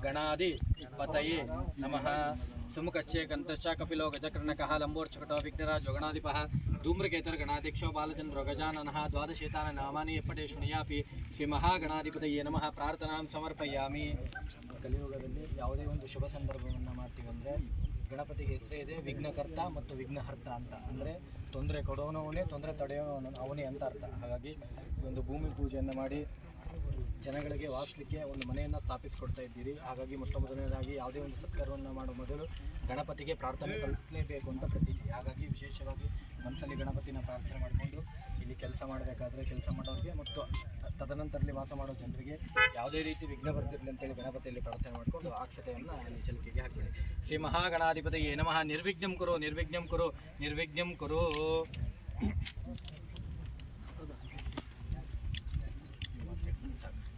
F: ಗಣಾದಿ ಪತಯೇ ನಮಃ ಗಂತಶ್ಚ ಕಪಿಲೋ ಗಜಕರ್ಣಕಃ ಲಂಬೋರ್ಚಕಟೋ ವಿಘ್ನರಾಜೋ ಧೂಮ್ರಕೇತರ ಗಣಾಧ್ಯಕ್ಷೋ ಬಾಲಚಂದ್ರ ಗಜಾನನಃ ದ್ವಾದಶೇತಾನ ನಾಮಾನಿ ಎಪ್ಪಟೇ ಶುಣಿಯಾಪಿ ಶ್ರೀ ಮಹಾಗಣಾಧಿಪತಯೇ ನಮಃ. ಪ್ರಾರ್ಥನಾಂ ಸಮರ್ಪಯಾಮಿ. ಕಲಿಯುಗದಲ್ಲಿ ಯಾವುದೇ ಒಂದು ಶುಭ ಸಂದರ್ಭವನ್ನು ಮಾಡ್ತೀವಿ ಅಂದರೆ ಗಣಪತಿಗೆ ಹೆಸರೇ ಇದೆ ವಿಘ್ನಕರ್ತ ಮತ್ತು ವಿಘ್ನಹರ್ತ ಅಂತ. ಅಂದರೆ ತೊಂದರೆ ಕೊಡೋನವನೇ ತೊಂದರೆ ತಡೆಯೋನು ಅವನೇ ಅಂತ ಅರ್ಥ. ಹಾಗಾಗಿ ಒಂದು ಭೂಮಿ ಪೂಜೆಯನ್ನು ಮಾಡಿ ಜನಗಳಿಗೆ ವಾಸಲಿಕ್ಕೆ ಒಂದು ಮನೆಯನ್ನು ಸ್ಥಾಪಿಸಿಕೊಡ್ತಾ ಇದ್ದೀರಿ. ಹಾಗಾಗಿ ಮೊಟ್ಟ ಮೊದಲನೇದಾಗಿ ಯಾವುದೇ ಒಂದು ಸತ್ಕಾರವನ್ನು ಮಾಡುವ ಮೊದಲು ಗಣಪತಿಗೆ ಪ್ರಾರ್ಥನೆ ಸಲ್ಲಿಸಲೇಬೇಕು ಅಂತ ಪ್ರತೀತಿ. ಹಾಗಾಗಿ ವಿಶೇಷವಾಗಿ ಮನಸ್ಸಲ್ಲಿ ಗಣಪತಿನ ಪ್ರಾರ್ಥನೆ ಮಾಡಿಕೊಂಡು ಇಲ್ಲಿ ಕೆಲಸ ಮಾಡಬೇಕಾದ್ರೆ ಕೆಲಸ ಮಾಡೋರಿಗೆ ಮತ್ತು ತದನಂತರದಲ್ಲಿ ವಾಸ ಮಾಡೋ ಜನರಿಗೆ ಯಾವುದೇ ರೀತಿ ವಿಘ್ನ ಬರ್ತಿರಲಿ ಅಂತೇಳಿ ಗಣಪತಿಯಲ್ಲಿ ಪ್ರಾರ್ಥನೆ ಮಾಡಿಕೊಂಡು ಆಕ್ಷತೆಯನ್ನು ಅಲ್ಲಿ ಚಲಿಕೆಗೆ ಹಾಕಬೇಡಿ ಶ್ರೀ ಮಹಾಗಣಾಧಿಪತಿಗೆ ನಮಃ. ನಿರ್ವಿಘ್ನಂ ಕುರು ನಿರ್ವಿಘ್ನಂ ಕುರು ನಿರ್ವಿಘ್ನಂ ಕುರು.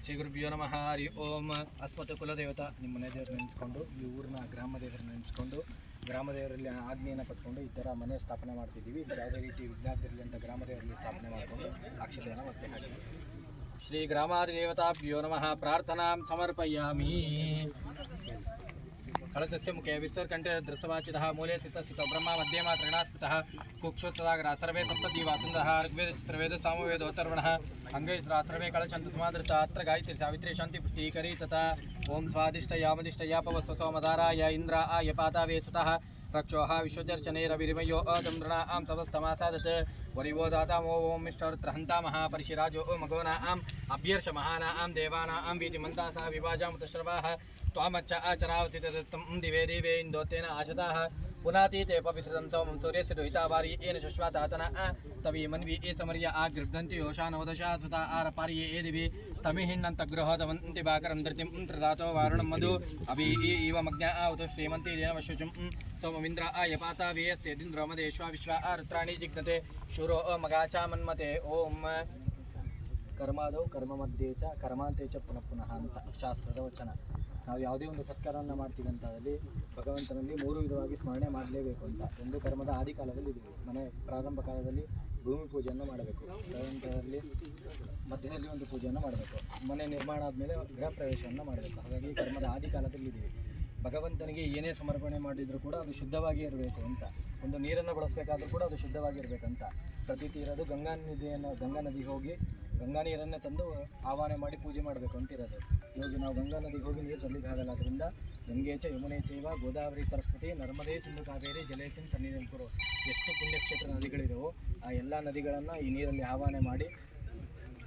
F: ಶ್ರೀ ಗುರುಭ್ಯೋ ನಮಃ, ಹರಿ ಓಂ. ಅಸ್ಮತ್ ಕುಲದೇವತ. ನಿಮ್ಮ ಮನೆ ದೇವ್ರನ್ನ ನೆನೆಸ್ಕೊಂಡು, ಈ ಊರಿನ ಗ್ರಾಮ ದೇವರನ್ನ ನೆನೆಸ್ಕೊಂಡು ಗ್ರಾಮ ದೇವರಲ್ಲಿ ಆಜ್ಞೆಯನ್ನು ಪಡ್ಕೊಂಡು ಈ ಥರ ಮನೆ ಸ್ಥಾಪನೆ ಮಾಡ್ತಿದ್ದೀವಿ. ಯಾವುದೇ ರೀತಿ ವಿಜ್ಞಾಪಿರಲಿ ಅಂತ ಗ್ರಾಮ ದೇವರಲ್ಲಿ ಸ್ಥಾಪನೆ ಮಾಡಿಕೊಂಡು ಅಕ್ಷತೆಯನ್ನು ಮತ್ತೆ ಹಾಕಿ. ಶ್ರೀ ಗ್ರಾಮಾದಿದೇವತಾಭ್ಯೋ ನಮಃ. ಪ್ರಾರ್ಥನಾ ಸಮರ್ಪಯಾಮಿ. फलस्य मुखे विश्वकंठे दृश्यवाचितः मूले स्थित ब्रह्म मध्यम मा त्रिणास्मितः कुक्षोत्तराग्रः सर्वे सप्तदी वासुन्दः ऋग्वेद, चित्रवेद सर्वे अङ्गैस्राश्रमे कलचन्तुसमादृता अत्र गायत्री सावित्री शान्तिपुष्टिकरी तथा ओं स्वादिष्ट यामदिष्ट यापवस्तोमदारा या इंद्र आ यपातावे सुतः रक्षोः विश्वदर्शनैरविरिमयो अदम्रणा आं सबस्तमासादत् वरिवो दातामो, ओं मिष्टर्त्रहन्तामः परिशिराजो मगोना आम अभ्यर्ष महाना आं देवाना आं विभाजा विभाजामुतश्रवाः त्वामच्च आचरावति दिवे दिवे इन्दो तेन आशताः पुनातीते पविसृदन्तो मम सूर्यस्य दुहितावारि येन शश्वा तातना आ। तवि मन्वि ए समर्य आ गृभ्दन्ति योषा नवदशा सुता आरपार्ये ए दिवि। तमिहिण्णन्तग्रहोदवन्ति भाकरं धृतिं प्रदातो वारुणं मधु। अभि इवमज्ञा आ उत श्रीमन्ति देनवशुचुं सोमविन्द्र आ यपाता वेयस्येदिन्द्रोमदेश्वा विश्वा आ रुत्राणि जिघ्नते। शूरो अमगाचा मन्मते ओम। ಮದೇಶ್ವ ವಿಶ್ವ ಆ ರುದ್ರಾಣಿ ಜಿಗ್ನತೆ ಶೂರೋ ಅ ಮಗಾಚ ಮನ್ಮತೆ ಓಂ ಕರ್ಮಾದೌ ಕರ್ಮ ಮಧ್ಯೆ ಚ, ಕರ್ಮಾಂತೆ ಚ ಪುನಃ ಪುನಃ ಅಂತ ಶಾಸ್ತ್ರದ ವಚನ. ನಾವು ಯಾವುದೇ ಒಂದು ಸತ್ಕಾರವನ್ನು ಮಾಡ್ತೀವಿ ಅಂತಾದಲ್ಲಿ ಭಗವಂತನಲ್ಲಿ ಮೂರು ವಿಧವಾಗಿ ಸ್ಮರಣೆ ಮಾಡಲೇಬೇಕು ಅಂತ. ಒಂದು ಕರ್ಮದ ಆದಿಕಾಲದಲ್ಲಿ ಇದ್ದೀವಿ. ಮನೆ ಪ್ರಾರಂಭ ಕಾಲದಲ್ಲಿ ಭೂಮಿ ಪೂಜೆಯನ್ನು ಮಾಡಬೇಕು. ಭಗವಂತನಲ್ಲಿ ಮಧ್ಯದಲ್ಲಿ ಒಂದು ಪೂಜೆಯನ್ನು ಮಾಡಬೇಕು. ಮನೆ ನಿರ್ಮಾಣ ಆದಮೇಲೆ ಗೃಹ ಪ್ರವೇಶವನ್ನು ಮಾಡಬೇಕು. ಹಾಗಾಗಿ ಕರ್ಮದ ಆದಿಕಾಲದಲ್ಲಿ ಇದೆ ಭಗವಂತನಿಗೆ ಏನೇ ಸಮರ್ಪಣೆ ಮಾಡಿದರೂ ಕೂಡ ಅದು ಶುದ್ಧವಾಗಿ ಇರಬೇಕು ಅಂತ. ಒಂದು ನೀರನ್ನು ಬಳಸಬೇಕಾದ್ರೂ ಕೂಡ ಅದು ಶುದ್ಧವಾಗಿ ಇರಬೇಕಂತ ಪ್ರತೀತಿ ಇರೋದು ಗಂಗಾ ನದಿಯನ್ನು, ಗಂಗಾ ನದಿಗೆ ಹೋಗಿ ಗಂಗಾ ನೀರನ್ನೇ ತಂದು ಆವಾಹನೆ ಮಾಡಿ ಪೂಜೆ ಮಾಡಬೇಕು ಅಂತಿರೋದು. ಇವಾಗ ನಾವು ಗಂಗಾ ನದಿಗೆ ಹೋಗಿ ನೀರು ತರಲಿಕ್ಕೆ ಅದರಿಂದ ಗಂಗೆ ಚ ಯಮುನೆ ಚೈವ, ಗೋದಾವರಿ, ಸರಸ್ವತಿ, ನರ್ಮದೇ, ಸಿಂಧು, ಕಾವೇರಿ ಜಲೇಸಿನ್ ಸನ್ನಿಧಿ ಎಷ್ಟು ಪುಣ್ಯಕ್ಷೇತ್ರ ನದಿಗಳಿದೆಯೋ ಆ ಎಲ್ಲ ನದಿಗಳನ್ನು ಈ ನೀರಲ್ಲಿ ಆವಾಹನೆ ಮಾಡಿ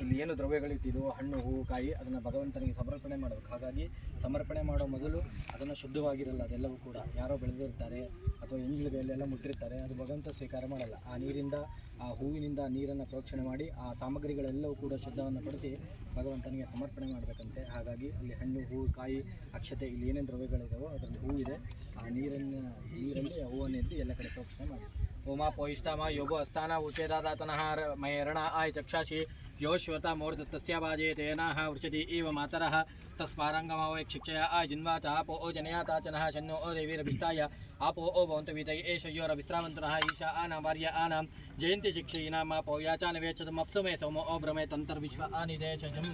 F: ಇಲ್ಲಿ ಏನು ದ್ರವ್ಯಗಳಿಟ್ಟಿದೋ ಹಣ್ಣು ಹೂವು ಕಾಯಿ, ಅದನ್ನು ಭಗವಂತನಿಗೆ ಸಮರ್ಪಣೆ ಮಾಡಬೇಕು. ಹಾಗಾಗಿ ಸಮರ್ಪಣೆ ಮಾಡೋ ಮೊದಲು ಅದನ್ನು ಶುದ್ಧವಾಗಿರಲ್ಲ, ಅದೆಲ್ಲವೂ ಕೂಡ. ಯಾರೋ ಬೆಳೆದಿರ್ತಾರೆ ಅಥವಾ ಎಂಜಿಲುಗಳೆಲ್ಲ ಮುಟ್ಟಿರ್ತಾರೆ, ಅದು ಭಗವಂತ ಸ್ವೀಕಾರ ಮಾಡಲ್ಲ. ಆ ನೀರಿಂದ, ಆ ಹೂವಿನಿಂದ ನೀರನ್ನು ಪ್ರೋಕ್ಷಣೆ ಮಾಡಿ ಆ ಸಾಮಗ್ರಿಗಳೆಲ್ಲವೂ ಕೂಡ ಶುದ್ಧವನ್ನು ಪಡಿಸಿ ಭಗವಂತನಿಗೆ ಸಮರ್ಪಣೆ ಮಾಡಬೇಕಂತೆ. ಹಾಗಾಗಿ ಅಲ್ಲಿ ಹಣ್ಣು ಹೂವು ಕಾಯಿ, ಅಕ್ಷತೆ, ಇಲ್ಲಿ ಏನೇನು ದ್ರವ್ಯಗಳಿದಾವೋ ಅದರಲ್ಲಿ ಹೂವಿದೆ. ಆ ನೀರನ್ನು, ನೀರಲ್ಲಿ ಹೂವನ್ನು ಎದ್ದು ಎಲ್ಲ ಕಡೆ ಪ್ರೋಕ್ಷಣೆ ಮಾಡಿ. उमापोयिष्टामा योगो अस्ताना उचेता दातनः मयरण आय चक्षासि यो श्वता मोर्दत्तस्यावाजे तेनाः वृषति इव मातरः। तस्मारङ्गमावै क्षिक्षया आ जिन्वाच आपो ओ जनयाता च नः शन्नो ओ देवीरभिष्टाय आपो ओ भवन्तु वीतै एष योरभिस्रावन्तुनः ईशा आना वार्य आनां। जयन्ति शिक्षयीनामापो याचानवेच्छतमप्सु मे सोमो ओ भ्रमे तन्तर्विश्व आनिदेशजम्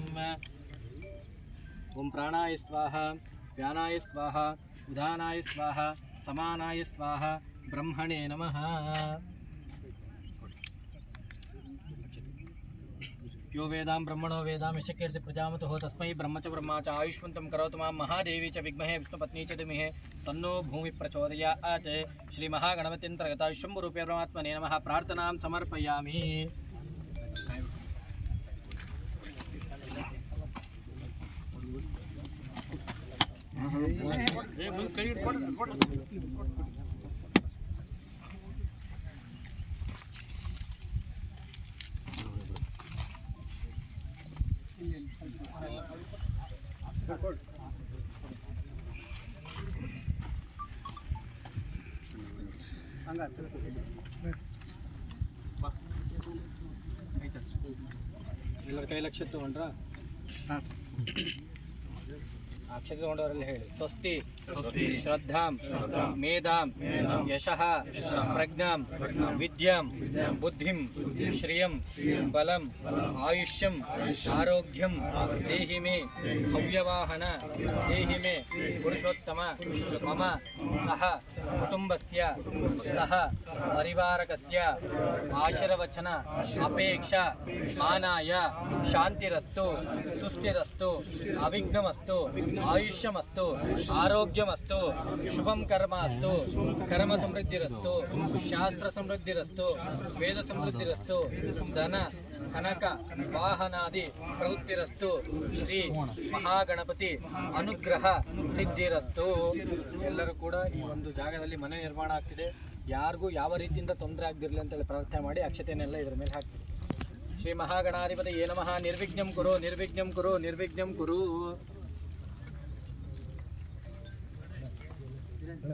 F: ॐ प्राणाय स्वाहा, व्यानाय स्वाहा, उदानाय स्वाहा, समानाय स्वाहा ಸ್ವಾಹ ಉದಾನಾಯ ಸ್ವಾಹ ಸಮಾನಾಯ ಸ್ವಾಹ ಬ್ರಹ್ಮಣೇ ನಮಃ यो वेदां ब्रह्मणो वेदां यशकीर्ति प्रजामतुः तस्मै ब्रह्म च ब्रह्मा च आयुष्मन्तं करोतु मां महादेवी च विद्महे विष्णुपत्नी च धीमहि तन्नो भूमि प्रचोदयात् श्रीमहागणपत्यन्तर्गता शम्भुरूपे परमात्मने नमः प्रार्थनां समर्पयामि ಎಲ್ಲರ ಕೈ ಲಕ್ಷ ತಗೊಂಡ್ರ ಅಕ್ಷರ ತಗೊಂಡವರಲ್ಲಿ ಹೇಳಿ ಸ್ವಸ್ತಿ ಶ್ರದ್ಧಾಂ ಮೇಧಾಂ ಯಶಃ ಪ್ರಜ್ಞಾಂ ವಿದ್ಯಾಂ ಬುದ್ಧಿಂ ಶ್ರಿಯಂ ಬಲಂ ಆಯುಷ್ಯಂ ಆರೋಗ್ಯಂ ದೇಹಿ ಮೇ ಹವ್ಯವಾಹನ ದೇಹಿ ಮೇ ಪುರುಷೋತ್ತಮ ಮಮ ಸಹ ಕುಟುಂಬಸ್ಯ ಸಹ ಪರಿವಾರಕಸ್ಯ ಆಶೀರ್ವಚನ ಅಪೇಕ್ಷಾ ಮಾನಾಯ ಶಾಂತಿರಸ್ತು ಸುಷ್ಟಿರಸ್ತು ಅವಿಘ್ನಮಸ್ತು ಆಯುಷ್ಯಮಸ್ತು ಆರೋಗ್ಯಮಸ್ತು ಶುಭಂ ಕರ್ಮ ಅಸ್ತು, ಕರ್ಮ ಸಮೃದ್ಧಿರಸ್ತು ಶಾಸ್ತ್ರ ಸಮೃದ್ಧಿರಸ್ತು ವೇದ ಸಮೃದ್ಧಿರಸ್ತು ಧನ, ಕನಕ, ವಾಹನಾದಿ ಪ್ರವೃತ್ತಿರಸ್ತು ಶ್ರೀ ಮಹಾಗಣಪತಿ ಅನುಗ್ರಹ ಸಿದ್ಧಿರಸ್ತು ಎಲ್ಲರೂ ಕೂಡ ಈ ಒಂದು ಜಾಗದಲ್ಲಿ ಮನೆ ನಿರ್ಮಾಣ ಆಗ್ತಿದೆ. ಯಾರಿಗೂ ಯಾವ ರೀತಿಯಿಂದ ತೊಂದರೆ ಆಗದಿರಲಿ ಅಂತೇಳಿ ಪ್ರಾರ್ಥನೆ ಮಾಡಿ ಅಕ್ಷತೆಯನ್ನೆಲ್ಲ ಇದರ ಮೇಲೆ ಹಾಕ್ತೀವಿ. ಶ್ರೀ ಮಹಾಗಣಾಧಿಪತಿ ಏ ನಮಃ. ನಿರ್ವಿಘ್ನಂ ಕುರು ನಿರ್ವಿಘ್ನಂ ಕುರು ನಿರ್ವಿಘ್ನಂ ಕುರು
C: ಈ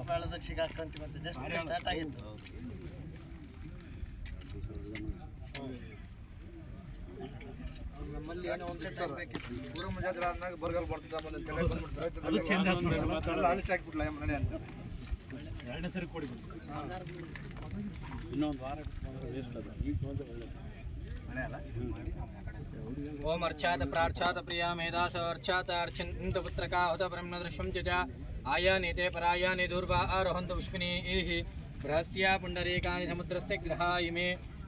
B: ಕದ್ದು ಬಾಳದಾಗ ಸಿಗಾಕಂತೀವಿ ಅಂತ ಜಸ್ಟ್ ಸ್ಟಾರ್ಟ್ ಆಗಿತ್ತು ನಮ್ಮಲ್ಲಿ ಏನೋ ಒಂದು ಸೆಟ್ ಬೇಕಿತ್ತು ಪೂರ ಮುಂಜಾದ್ರೆ ಆದ್ಮೇಲೆ ಬರಗಾಲ ಬರ್ತಿದ್ದ ಆಮೇಲೆ ತಲೆ ಬಂದ್ಬಿಡ್ತು ಎಲ್ಲ ಅಳಿಸಿ ಹಾಕ್ಬಿಟ್ಲ ಮನೆ ಅಂತ
C: ಎರಡನೇ ಸರಿ ಕೊಡಿ ಇನ್ನೊಂದು ವಾರ ವೇಸ್ಟ್ ಅದು ಈಗ ಬಂದ್ರೆ ಒಳ್ಳೆಯದು
F: ಓಂ ಅರ್ಚಾತ ಪ್ರಾರ್ಥಾತ ಪ್ರಿಯ ಮೇಧಾಸ ಅರ್ಚಾತ ಅರ್ಚಂತ ಪುತ್ರಕ ಹುತ ಬ್ರಹ್ಮ ದೃಶ್ಯಂ आयानि ते परायानि दूर्वा आरोहन्तु पुष्पिनीः बृहस्या पुण्डरीकानि समुद्रस्य ग्रहा इमे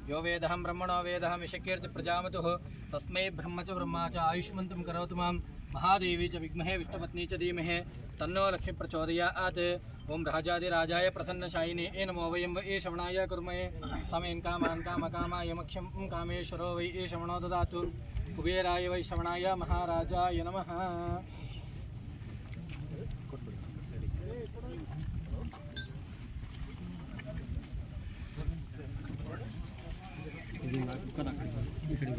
F: यो वेदहं ब्रह्मणो वेदहं शक्यर्ति प्रजामतुः तस्मै ब्रह्म च ब्रह्मा च आयुष्मन्तं करोतु मां महादेवी च विद्महे विष्णुपत्नी च धीमहे तन्नो लक्ष्मीप्रचोदयात् ओम राजादिराजाय प्रसन्नशायिने ए नमो वयं वै ए श्रवणाय कुर्मये समेन् कामान् कामकामाय मख्यं कामेश्वरो वै ए श्रवणो ददातु कुबेराय वै श्रवणाय महाराजाय नमः 应
C: 该是各大城市